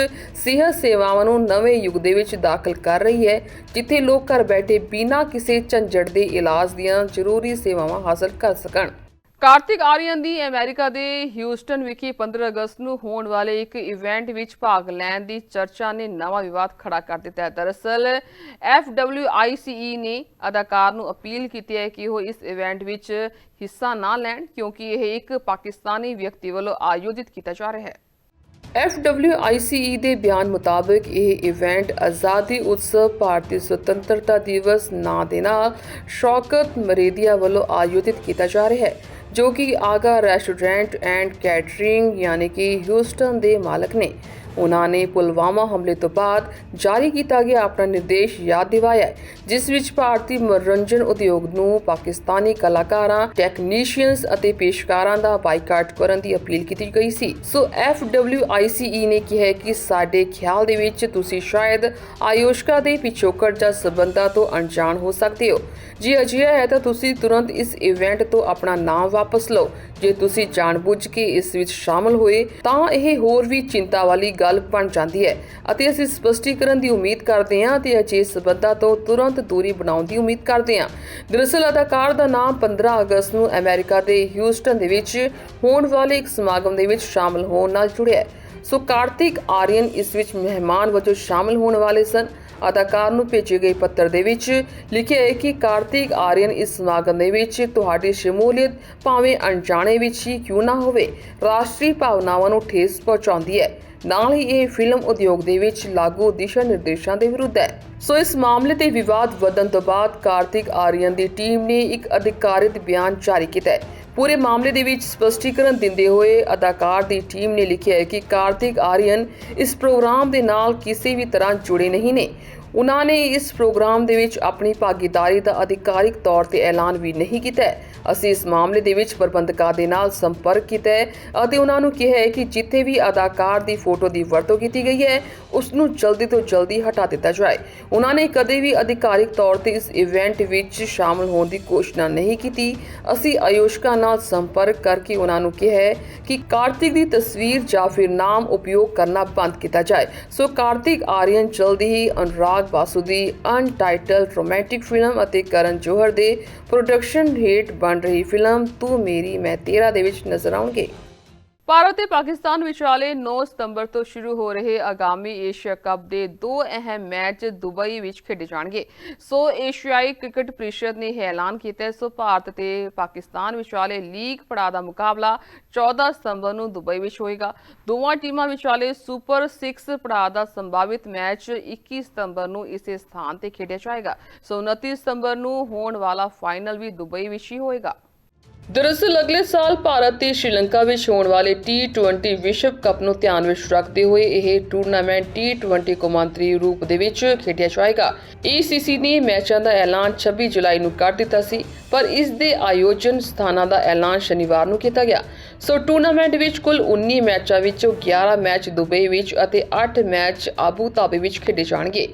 ਸਿਹਤ ਸੇਵਾਵਾਂ ਨੂੰ ਨਵੇਂ ਯੁੱਗ ਦੇ ਵਿੱਚ ਦਾਖਲ ਕਰ ਰਹੀ ਹੈ, ਜਿੱਥੇ ਲੋਕ ਘਰ ਬੈਠੇ ਬਿਨਾਂ ਕਿਸੇ ਝੰਜਟ ਦੇ ਇਲਾਜ ਦੀਆਂ ਜ਼ਰੂਰੀ ਸੇਵਾਵਾਂ ਹਾਸਲ ਕਰ ਸਕਣ। ਕਾਰਤਿਕ ਆਰੀਅਨ ਦੀ ਅਮਰੀਕਾ ਦੇ ਹਿਊਸਟਨ ਵਿਖੇ 15 ਅਗਸਤ ਨੂੰ ਹੋਣ ਵਾਲੇ ਇੱਕ ਇਵੈਂਟ ਵਿੱਚ ਭਾਗ ਲੈਣ ਦੀ ਚਰਚਾ ਨੇ ਨਵਾਂ ਵਿਵਾਦ ਖੜਾ ਕਰ ਦਿੱਤਾ ਹੈ। ਦਰਅਸਲ FWICE ਨੇ ਅਦਾਕਾਰ ਨੂੰ ਅਪੀਲ ਕੀਤੀ ਹੈ ਕਿ ਉਹ ਇਸ ਇਵੈਂਟ ਵਿੱਚ ਹਿੱਸਾ ਨਾ ਲੈਣ ਕਿਉਂਕਿ ਇਹ ਇੱਕ ਪਾਕਿਸਤਾਨੀ ਵਿਅਕਤੀ ਵੱਲੋਂ ਆਯੋਜਿਤ ਕੀਤਾ ਜਾ ਰਿਹਾ ਹੈ। FWICE ਦੇ ਬਿਆਨ ਮੁਤਾਬਕ, ਇਹ ਇਵੈਂਟ ਆਜ਼ਾਦੀ ਉਤਸਵ, ਭਾਰਤੀ ਸੁਤੰਤਰਤਾ ਦਿਵਸ, ਨਾਂ ਦੇ ਨਾਲ ਸ਼ੌਕਤ ਮਰੇਦੀਆ ਵੱਲੋਂ ਆਯੋਜਿਤ ਕੀਤਾ ਜਾ ਰਿਹਾ ਹੈ। ਜੋ ਕਿ ਆਗਾ ਰੈਸਟੋਰੈਂਟ ਐਂਡ ਕੈਟਰਿੰਗ ਯਾਨੀ ਕਿ ਹਿਊਸਟਨ ਦੇ ਮਾਲਕ ਨੇ। ਉਹਨਾਂ ਨੇ ਪੁਲਵਾਮਾ ਹਮਲੇ ਤੋਂ ਬਾਅਦ ਜਾਰੀ ਕੀਤਾ ਗਿਆ ਆਪਣਾ ਨਿਰਦੇਸ਼ ਯਾਦ ਦਿਵਾਇਆ ਜਿਸ ਵਿੱਚ ਭਾਰਤੀ ਮਨੋਰੰਜਨ ਉਦਯੋਗ ਨੂੰ ਪਾਕਿਸਤਾਨੀ ਕਲਾਕਾਰਾਂ ਟੈਕਨੀਸ਼ੀਅਨਸ ਅਤੇ ਪੇਸ਼ਕਾਰਾਂ ਦਾ ਬਾਈਕਾਟ ਕਰਨ ਦੀ ਅਪੀਲ ਕੀਤੀ ਗਈ ਸੀ। ਸੋ FWICE ਨੇ ਕਿਹਾ ਕਿ ਸਾਡੇ ਖਿਆਲ ਦੇ ਵਿੱਚ ਤੁਸੀਂ ਸ਼ਾਇਦ ਆਯੋਸ਼ਕਾ ਦੇ ਪਿਛੋਕੜ ਜਾਂ ਸਬੰਧਾਂ ਤੋਂ ਅਣਜਾਣ ਹੋ ਸਕਦੇ ਹੋ। ਜੇ ਅਜਿਹਾ ਹੈ ਤਾਂ ਤੁਸੀਂ ਤੁਰੰਤ ਇਸ ਇਵੈਂਟ ਤੋਂ ਆਪਣਾ ਨਾਮ ਵਾਪਸ ਲਓ। ਜੇ ਤੁਸੀਂ ਜਾਣਬੁੱਝ ਕੇ ਇਸ ਵਿੱਚ ਸ਼ਾਮਲ ਹੋਏ, ਤਾਂ ਇਹ ਹੋਰ ਵੀ ਚਿੰਤਾ ਵਾਲੀ ਗੱਲ ਬਣ ਜਾਂਦੀ ਹੈ ਅਤੇ ਅਸੀਂ ਸਪਸ਼ਟੀਕਰਨ ਦੀ ਉਮੀਦ ਕਰਦੇ ਹਾਂ ਤੇ ਅਜਿਹੇ ਸਬੰਧਾਂ ਤੋਂ ਤੁਰੰਤ ਦੂਰੀ ਬਣਾਉਣ ਦੀ ਉਮੀਦ ਕਰਦੇ ਹਾਂ। ਦਰਅਸਲ ਅਦਾਕਾਰ ਦਾ ਨਾਮ 15 ਅਗਸਤ ਨੂੰ ਅਮਰੀਕਾ ਦੇ ਹਿਊਸਟਨ ਦੇ ਵਿੱਚ ਹੋਣ ਵਾਲੇ ਇੱਕ ਸਮਾਗਮ ਦੇ ਵਿੱਚ ਸ਼ਾਮਲ ਹੋਣ ਨਾਲ ਜੁੜਿਆ ਹੈ। ਸੋ ਕਾਰਤਿਕ ਆਰੀਅਨ ਇਸ ਵਿੱਚ ਮਹਿਮਾਨ ਵਜੋਂ ਸ਼ਾਮਲ ਹੋਣ ਵਾਲੇ ਸਨ। ਅਦਾਕਾਰ ਨੂੰ ਭੇਜੇ ਗਏ ਪੱਤਰ ਦੇ ਵਿੱਚ ਲਿਖਿਆ ਹੈ ਕਿ ਕਾਰਤਿਕ ਆਰੀਅਨ ਇਸ ਸਮਾਗਮ ਦੇ ਵਿੱਚ ਤੁਹਾਡੀ ਸ਼ਮੂਲੀਅਤ ਭਾਵੇਂ ਅਣਜਾਣੇ ਵਿੱਚ ਹੀ ਕਿਉਂ ਨਾ ਹੋਵੇ, ਰਾਸ਼ਟਰੀ ਭਾਵਨਾਵਾਂ ਨੂੰ ਠੇਸ ਪਹੁੰਚਾਉਂਦੀ ਹੈ। ਨਾਲ ਹੀ ਇਹ ਫਿਲਮ ਉਦਯੋਗ ਦੇ ਵਿੱਚ ਲਾਗੂ ਦਿਸ਼ਾ ਨਿਰਦੇਸ਼ਾਂ ਦੇ ਵਿਰੁੱਧ ਹੈ। ਸੋ ਇਸ ਮਾਮਲੇ ਤੇ ਵਿਵਾਦ ਵਧਣ ਤੋਂ ਬਾਅਦ ਕਾਰਤਿਕ ਆਰੀਅਨ ਦੀ ਟੀਮ ਨੇ ਇੱਕ ਅਧਿਕਾਰਿਤ ਬਿਆਨ ਜਾਰੀ ਕੀਤਾ ਹੈ। ਪੂਰੇ ਮਾਮਲੇ ਦੇ ਵਿੱਚ ਸਪਸ਼ਟੀਕਰਨ ਦਿੰਦੇ ਹੋਏ ਅਦਾਕਾਰ ਦੀ ਟੀਮ ਨੇ ਲਿਖਿਆ ਹੈ ਕਿ ਕਾਰਤਿਕ ਆਰੀਅਨ ਇਸ ਪ੍ਰੋਗਰਾਮ ਦੇ ਨਾਲ ਕਿਸੇ ਵੀ ਤਰ੍ਹਾਂ ਜੁੜੇ ਨਹੀਂ ਨੇ। ਉਹਨਾਂ ਨੇ ਇਸ ਪ੍ਰੋਗਰਾਮ ਦੇ ਵਿੱਚ ਆਪਣੀ ਭਾਗੀਦਾਰੀ ਦਾ ਅਧਿਕਾਰਿਕ ਤੌਰ ਤੇ ਐਲਾਨ ਵੀ ਨਹੀਂ ਕੀਤਾ ਅਸੀਂ ਇਸ ਮਾਮਲੇ ਦੇ ਵਿੱਚ ਪ੍ਰਬੰਧਕਾਂ ਦੇ ਨਾਲ ਸੰਪਰਕ ਕੀਤਾ ਅਤੇ ਉਹਨਾਂ ਨੂੰ ਕਿਹਾ ਹੈ ਕਿ ਜਿੱਥੇ ਵੀ ਅਦਾਕਾਰ ਦੀ ਫੋਟੋ ਦੀ ਵਰਤੋਂ ਕੀਤੀ ਗਈ ਹੈ ਉਸ ਨੂੰ ਜਲਦੀ ਤੋਂ ਜਲਦੀ ਹਟਾ ਦਿੱਤਾ ਜਾਏ। ਉਹਨਾਂ ਨੇ ਕਦੇ ਵੀ ਅਧਿਕਾਰਿਕ ਤੌਰ ਤੇ ਇਸ ਇਵੈਂਟ ਵਿੱਚ ਸ਼ਾਮਲ ਹੋਣ ਦੀ ਕੋਸ਼ਿਸ਼ ਨਹੀਂ ਕੀਤੀ। ਅਸੀਂ ਆਯੋਸ਼ਕਾ ਨਾਲ ਸੰਪਰਕ ਕਰਕੇ ਉਹਨਾਂ ਨੂੰ ਕਿਹਾ ਹੈ ਕਿ ਕਾਰਤਿਕ ਦੀ ਤਸਵੀਰ ਜਾਂ ਫਿਰ ਨਾਮ ਉਪਯੋਗ ਕਰਨਾ ਬੰਦ ਕੀਤਾ ਜਾਏ। ਸੋ ਕਾਰਤਿਕ ਆਰੀਅਨ ਜਲਦੀ ਹੀ ਅਨੁਰਾਗ ਬਾਸੂ ਦੀ ਅਨਟਾਈਟਲਡ ਰੋਮਾਂਟਿਕ ਫਿਲਮ ਅਤੇ ਕਰਨ ਜੋਹਰ ਦੇ ਪ੍ਰੋਡਕਸ਼ਨ ਹੇਠ ਬਣ ਰਹੀ ਫਿਲਮ ਤੂੰ ਮੇਰੀ ਮੈਂ ਤੇਰਾ ਦੇ ਵਿੱਚ ਨਜ਼ਰ ਆਉਣਗੇ। ਭਾਰਤ ਤੇ ਪਾਕਿਸਤਾਨ ਵਿਚਾਲੇ 9 ਸਤੰਬਰ ਤੋਂ ਸ਼ੁਰੂ ਹੋ ਰਹੇ ਆਗਾਮੀ ਏਸ਼ੀਆ ਕੱਪ ਦੇ ਦੋ ਅਹਿਮ ਮੈਚ ਦੁਬਈ ਵਿੱਚ ਖੇਡੇ ਜਾਣਗੇ। ਸੋ ਏਸ਼ੀਆਈ ਕ੍ਰਿਕਟ ਪ੍ਰੀਸ਼ਦ ਨੇ ਇਹ ਐਲਾਨ ਕੀਤਾ ਹੈ। ਸੋ ਭਾਰਤ ਤੇ ਪਾਕਿਸਤਾਨ ਵਿਚਾਲੇ ਲੀਗ ਪੜਾਅ ਦਾ ਮੁਕਾਬਲਾ 14 ਸਤੰਬਰ ਨੂੰ ਦੁਬਈ ਵਿੱਚ ਹੋਏਗਾ। ਦੋਵਾਂ ਟੀਮਾਂ ਵਿਚਾਲੇ ਸੁਪਰ 6 ਪੜਾਅ ਦਾ ਸੰਭਾਵਿਤ ਮੈਚ 21 ਸਤੰਬਰ ਨੂੰ ਇਸੇ ਸਥਾਨ ਤੇ ਖੇਡਿਆ ਜਾਏਗਾ। ਸੋ 29 ਸਤੰਬਰ ਨੂੰ ਹੋਣ ਵਾਲਾ ਫਾਈਨਲ ਵੀ ਦੁਬਈ ਵਿੱਚ ਹੀ ਹੋਏਗਾ। ਦਰਅਸਲ ਅਗਲੇ ਸਾਲ ਭਾਰਤ ਤੇ ਸ਼੍ਰੀਲੰਕਾ ਵਿੱਚ ਹੋਣ ਵਾਲੇ T20 ਵਿਸ਼ਵ ਕੱਪ ਨੂੰ ਧਿਆਨ ਵਿੱਚ ਰੱਖਦੇ ਹੋਏ ਇਹ ਟੂਰਨਾਮੈਂਟ T20 ਕੌਮਾਂਤਰੀ ਰੂਪ ਦੇ ਵਿੱਚ ਖੇਡਿਆ ਜਾਏਗਾ। ECC ਨੇ ਮੈਚਾਂ ਦਾ ਐਲਾਨ 26 ਜੁਲਾਈ ਨੂੰ ਕਰ ਦਿੱਤਾ ਸੀ, ਪਰ ਇਸ ਦੇ ਆਯੋਜਨ ਸਥਾਨਾਂ ਦਾ ਐਲਾਨ ਸ਼ਨੀਵਾਰ ਨੂੰ ਕੀਤਾ ਗਿਆ। ਸੋ ਟੂਰਨਾਮੈਂਟ ਵਿੱਚ ਕੁੱਲ 19 ਮੈਚਾਂ ਵਿੱਚੋਂ 11 ਮੈਚ ਦੁਬਈ ਵਿੱਚ ਅਤੇ 8 ਮੈਚ ਆਬੂ ਧਾਬੀ ਵਿੱਚ ਖੇਡੇ ਜਾਣਗੇ।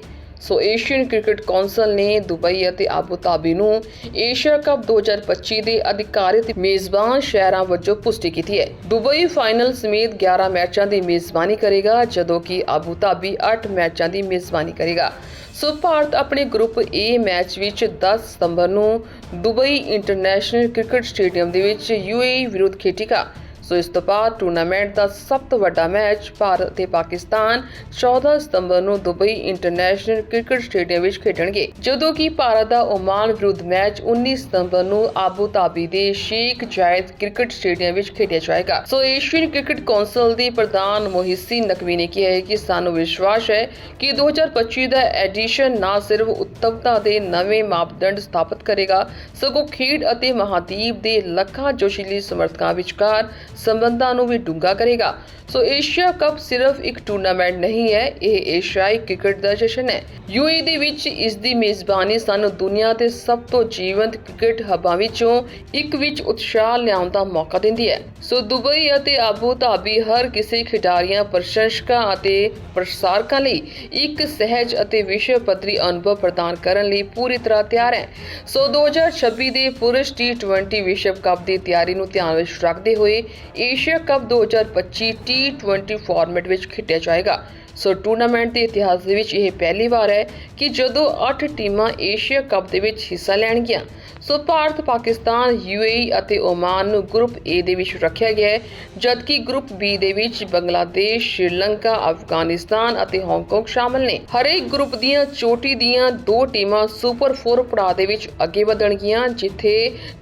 ਸੋ ਏਸ਼ੀਅਨ ਕ੍ਰਿਕਟ ਕੌਂਸਲ ਨੇ ਦੁਬਈ ਅਤੇ ਆਬੂ ਧਾਬੀ ਨੂੰ ਏਸ਼ੀਆ ਕੱਪ 2025 ਦੇ ਅਧਿਕਾਰਿਤ ਮੇਜ਼ਬਾਨ ਸ਼ਹਿਰਾਂ ਵਜੋਂ ਪੁਸ਼ਟੀ ਕੀਤੀ ਹੈ। ਦੁਬਈ ਫਾਈਨਲ ਸਮੇਤ 11 ਮੈਚਾਂ ਦੀ ਮੇਜ਼ਬਾਨੀ ਕਰੇਗਾ, ਜਦੋਂ ਕਿ ਆਬੂ ਧਾਬੀ 8 ਮੈਚਾਂ ਦੀ ਮੇਜ਼ਬਾਨੀ ਕਰੇਗਾ। ਸੋ ਭਾਰਤ ਆਪਣੇ ਗਰੁੱਪ ਏ ਮੈਚ ਵਿੱਚ 10 ਸਤੰਬਰ ਨੂੰ ਦੁਬਈ ਇੰਟਰਨੈਸ਼ਨਲ ਕ੍ਰਿਕਟ ਸਟੇਡੀਅਮ ਦੇ ਵਿੱਚ UAE ਵਿਰੁੱਧ ਖੇਡੇਗਾ। ਸੋ ਇਸ ਤੋਂ ਬਾਅਦ ਟੂਰਨਾਮੈਂਟ ਦਾ ਸਭ ਤੋਂ ਵੱਡਾ ਮੈਚ ਭਾਰਤ ਤੇ ਪਾਕਿਸਤਾਨ 14 ਸਤੰਬਰ ਨੂੰ ਦੁਬਈ ਇੰਟਰਨੈਸ਼ਨਲ ਕ੍ਰਿਕਟ ਸਟੇਡੀਅਮ ਵਿੱਚ ਖੇਡਣਗੇ। ਜਦੋਂ ਕਿ ਭਾਰਤ ਦਾ ਓਮਾਨ ਵਿਰੁੱਧ ਮੈਚ 19 ਸਤੰਬਰ ਨੂੰ ਆਬੂ ਧਾਬੀ ਦੇ ਸ਼ੇਖ ਜਾਇਦ ਕ੍ਰਿਕਟ ਸਟੇਡੀਅਮ ਵਿੱਚ ਖੇਡਿਆ ਜਾਏਗਾ। ਸੋ ਏਸ਼ੀਅਨ ਕ੍ਰਿਕਟ ਕੌਂਸਲ ਦੀ ਪ੍ਰਧਾਨ ਮੋਹਿਸੀ ਨਕਵੀ ਨੇ ਕਿਹਾ ਹੈ ਕਿ ਸਾਨੂੰ ਵਿਸ਼ਵਾਸ ਹੈ ਕਿ 2025 ਦਾ ਐਡੀਸ਼ਨ ਨਾ ਸਿਰਫ ਉੱਤਮਤਾ ਦੇ ਨਵੇਂ ਮਾਪਦੰਡ ਸਥਾਪਿਤ ਕਰੇਗਾ, ਸਗੋਂ ਖੇਡ ਅਤੇ ਮਹਾਦੀਪ ਦੇ ਲੱਖਾਂ ਜੋਸ਼ੀਲੀ ਸਮਰਥਕਾਂ ਵਿਚਕਾਰ ਸੰਬੰਧਾਂ ਨੂੰ ਵੀ ਡੂੰਘਾ ਕਰੇਗਾ। ਸੋ ਏਸ਼ੀਆ ਕੱਪ ਸਿਰਫ ਇੱਕ ਟੂਰਨਾਮੈਂਟ ਨਹੀਂ ਹੈ, ਇਹ ਏਸ਼ੀਆਈ ਕ੍ਰਿਕਟ ਦਾ ਜਸ਼ਨ ਹੈ। ਯੂਏ ਦੇ ਵਿੱਚ ਇਸ ਦੀ ਮੇਜ਼ਬਾਨੀ ਸਾਨੂੰ ਦੁਨੀਆ ਦੇ ਸਭ ਤੋਂ ਜੀਵੰਤ ਕ੍ਰਿਕਟ ਹੱਬਾਂ ਵਿੱਚੋਂ ਇੱਕ ਵਿੱਚ ਉਤਸ਼ਾਹ ਲਿਆਉਣ ਦਾ ਮੌਕਾ ਦਿੰਦੀ ਹੈ। ਸੋ ਦੁਬਈ ਅਤੇ ਆਬੂ ਧਾਬੀ ਹਰ ਕਿਸੇ ਖਿਡਾਰੀਆਂ, ਪ੍ਰਸ਼ੰਸਕਾਂ ਅਤੇ ਪ੍ਰਸਾਰਕਾਂ ਲਈ ਇੱਕ ਸਹਿਜ ਅਤੇ ਵਿਸ਼ਵ ਪੱਧਰੀ ਅਨੁਭਵ ਪ੍ਰਦਾਨ ਕਰਨ ਲਈ ਪੂਰੀ ਤਰ੍ਹਾਂ ਤਿਆਰ ਹੈ। ਸੋ 2026 ਦੇ ਪੁਰਸ਼ T20 ਵਿਸ਼ਵ ਕੱਪ ਦੀ ਤਿਆਰੀ ਨੂੰ ਧਿਆਨ ਵਿੱਚ ਰੱਖਦੇ ਹੋਏ ਏਸ਼ੀਆ ਕੱਪ 2025 T20 ਫਾਰਮੈਟ ਵਿੱਚ ਖੇਡਿਆ ਜਾਏਗਾ। ਸੋ ਟੂਰਨਾਮੈਂਟ ਦੇ ਇਤਿਹਾਸ ਦੇ ਵਿੱਚ ਇਹ ਪਹਿਲੀ ਵਾਰ ਹੈ ਕਿ ਜਦੋਂ 8 ਟੀਮਾਂ ਏਸ਼ੀਆ ਕੱਪ ਦੇ ਵਿੱਚ ਹਿੱਸਾ ਲੈਣਗੀਆਂ ਸੋ ਭਾਰਤ, ਪਾਕਿਸਤਾਨ ਯੂਏਈ ਅਤੇ ਓਮਾਨ ਨੂੰ ਗਰੁੱਪ ਏ ਦੇ ਵਿੱਚ ਰੱਖਿਆ ਗਿਆ ਹੈ, ਜਦਕਿ ਗਰੁੱਪ ਬੀ ਦੇ ਵਿੱਚ ਬੰਗਲਾਦੇਸ਼, ਸ਼੍ਰੀਲੰਕਾ, ਅਫਗਾਨਿਸਤਾਨ ਅਤੇ ਹਾਂਗਕਾਂਗ ਸ਼ਾਮਲ ਨੇ। ਹਰੇਕ ਗਰੁੱਪ ਦੀਆਂ ਚੋਟੀ ਦੀਆਂ ਦੋ ਟੀਮਾਂ ਸੁਪਰ 4 ਪੜਾਅ ਦੇ ਵਿੱਚ ਅੱਗੇ ਵਧਣਗੀਆਂ ਜਿੱਥੇ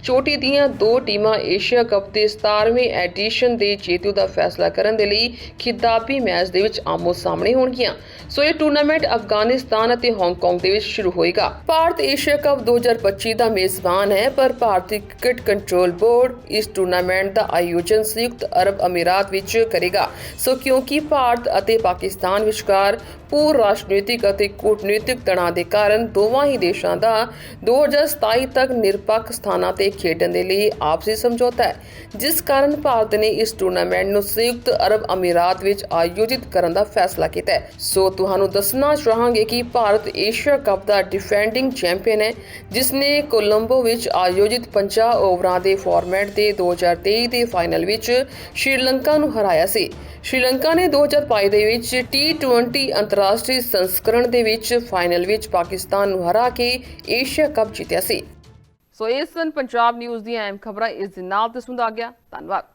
ਚੋਟੀ ਦੀਆਂ ਦੋ ਟੀਮਾਂ ਏਸ਼ੀਆ ਕੱਪ ਦੇ 17ਵੇਂ ਐਡੀਸ਼ਨ ਦੇ ਜੇਤੂ ਦਾ ਫੈਸਲਾ ਕਰਨ ਦੇ ਲਈ ਖਿਤਾਬੀ ਮੈਚ ਦੇ ਵਿੱਚ ਆਮੋ ਸਾਹਮਣੇ ਸਾਹਮਣੇ ਹੋਣਗੀਆਂ। ਸੋ ਇਹ ਟੂਰਨਾਮੈਂਟ ਅਫਗਾਨਿਸਤਾਨ ਅਤੇ ਹਾਂਗਕਾਂਗ ਦੇ ਵਿੱਚ ਸ਼ੁਰੂ ਹੋਏਗਾ। ਭਾਰਤ ਏਸ਼ੀਆ ਕੱਪ 2025 ਦਾ ਮੇਜ਼ਬਾਨ ਹੈ, ਪਰ ਭਾਰਤੀ ਕ੍ਰਿਕਟ ਕੰਟਰੋਲ ਬੋਰਡ ਇਸ ਟੂਰਨਾਮੈਂਟ ਦਾ ਆਯੋਜਨ ਸੰਯੁਕਤ ਅਰਬ ਅਮੀਰਾਤ ਵਿੱਚ ਕਰੇਗਾ। ਸੋ ਕਿਉਂਕਿ ਭਾਰਤ ਅਤੇ ਪਾਕਿਸਤਾਨ ਵਿਚਕਾਰ ਪੂਰ ਰਾਜਨੀਤਿਕ ਅਤੇ ਕੂਟਨੀਤਿਕ ਤਣਾਅ ਦੇ ਕਾਰਨ ਦੋਵਾਂ ਹੀ ਦੇਸ਼ਾਂ ਦਾ 2027 ਤੱਕ ਨਿਰਪੱਖ ਸਥਾਨਾਂ ਤੇ ਖੇਡਣ ਦੇ ਲਈ ਆਪਸੀ ਸਮਝੌਤਾ ਹੈ, ਜਿਸ ਕਾਰਨ ਭਾਰਤ ਨੇ ਇਸ ਟੂਰਨਾਮੈਂਟ ਨੂੰ ਸੰਯੁਕਤ ਅਰਬ ਅਮੀਰਾਤ ਵਿੱਚ ਆਯੋਜਿਤ ਕਰਨ ਦਾ ਫੈਸਲਾ ਕੀਤਾ ਹੈ। ਸੋ ਤੁਹਾਨੂੰ ਦੱਸਣਾ ਚਾਹਾਂਗੇ ਕਿ ਭਾਰਤ ਏਸ਼ੀਆ ਕੱਪ ਦਾ ਡਿਫੈਂਡਿੰਗ ਚੈਂਪੀਅਨ ਹੈ ਜਿਸ ਨੇ ਕੋਲੰਬੋ ਵਿੱਚ ਆਯੋਜਿਤ 50 ਓਵਰਾਂ ਦੇ ਫਾਰਮੈਟ ਦੇ 2023 ਦੇ ਫਾਈਨਲ ਵਿੱਚ ਸ਼੍ਰੀਲੰਕਾ ਨੂੰ ਹਰਾਇਆ ਸੀ। ਸ਼੍ਰੀਲੰਕਾ ਨੇ 2022 ਦੇ ਵਿੱਚ T20 ਅੰਤਰਰਾਸ਼ਟਰੀ ਸੰਸਕਰਣ ਦੇ ਵਿੱਚ ਫਾਈਨਲ ਵਿੱਚ ਪਾਕਿਸਤਾਨ ਨੂੰ ਹਰਾ ਕੇ ਏਸ਼ੀਆ ਕੱਪ ਜਿੱਤਿਆ ਸੀ। ਸੋ ਇਸ ਸਨ ਪੰਜਾਬ ਨਿਊਜ਼ ਦੀਆਂ ਅਹਿਮ ਖਬਰਾਂ ਇਸ ਦਿਨ ਨਾਲ ਤੇ ਸੁਣਦਾ ਗਿਆ। ਧੰਨਵਾਦ।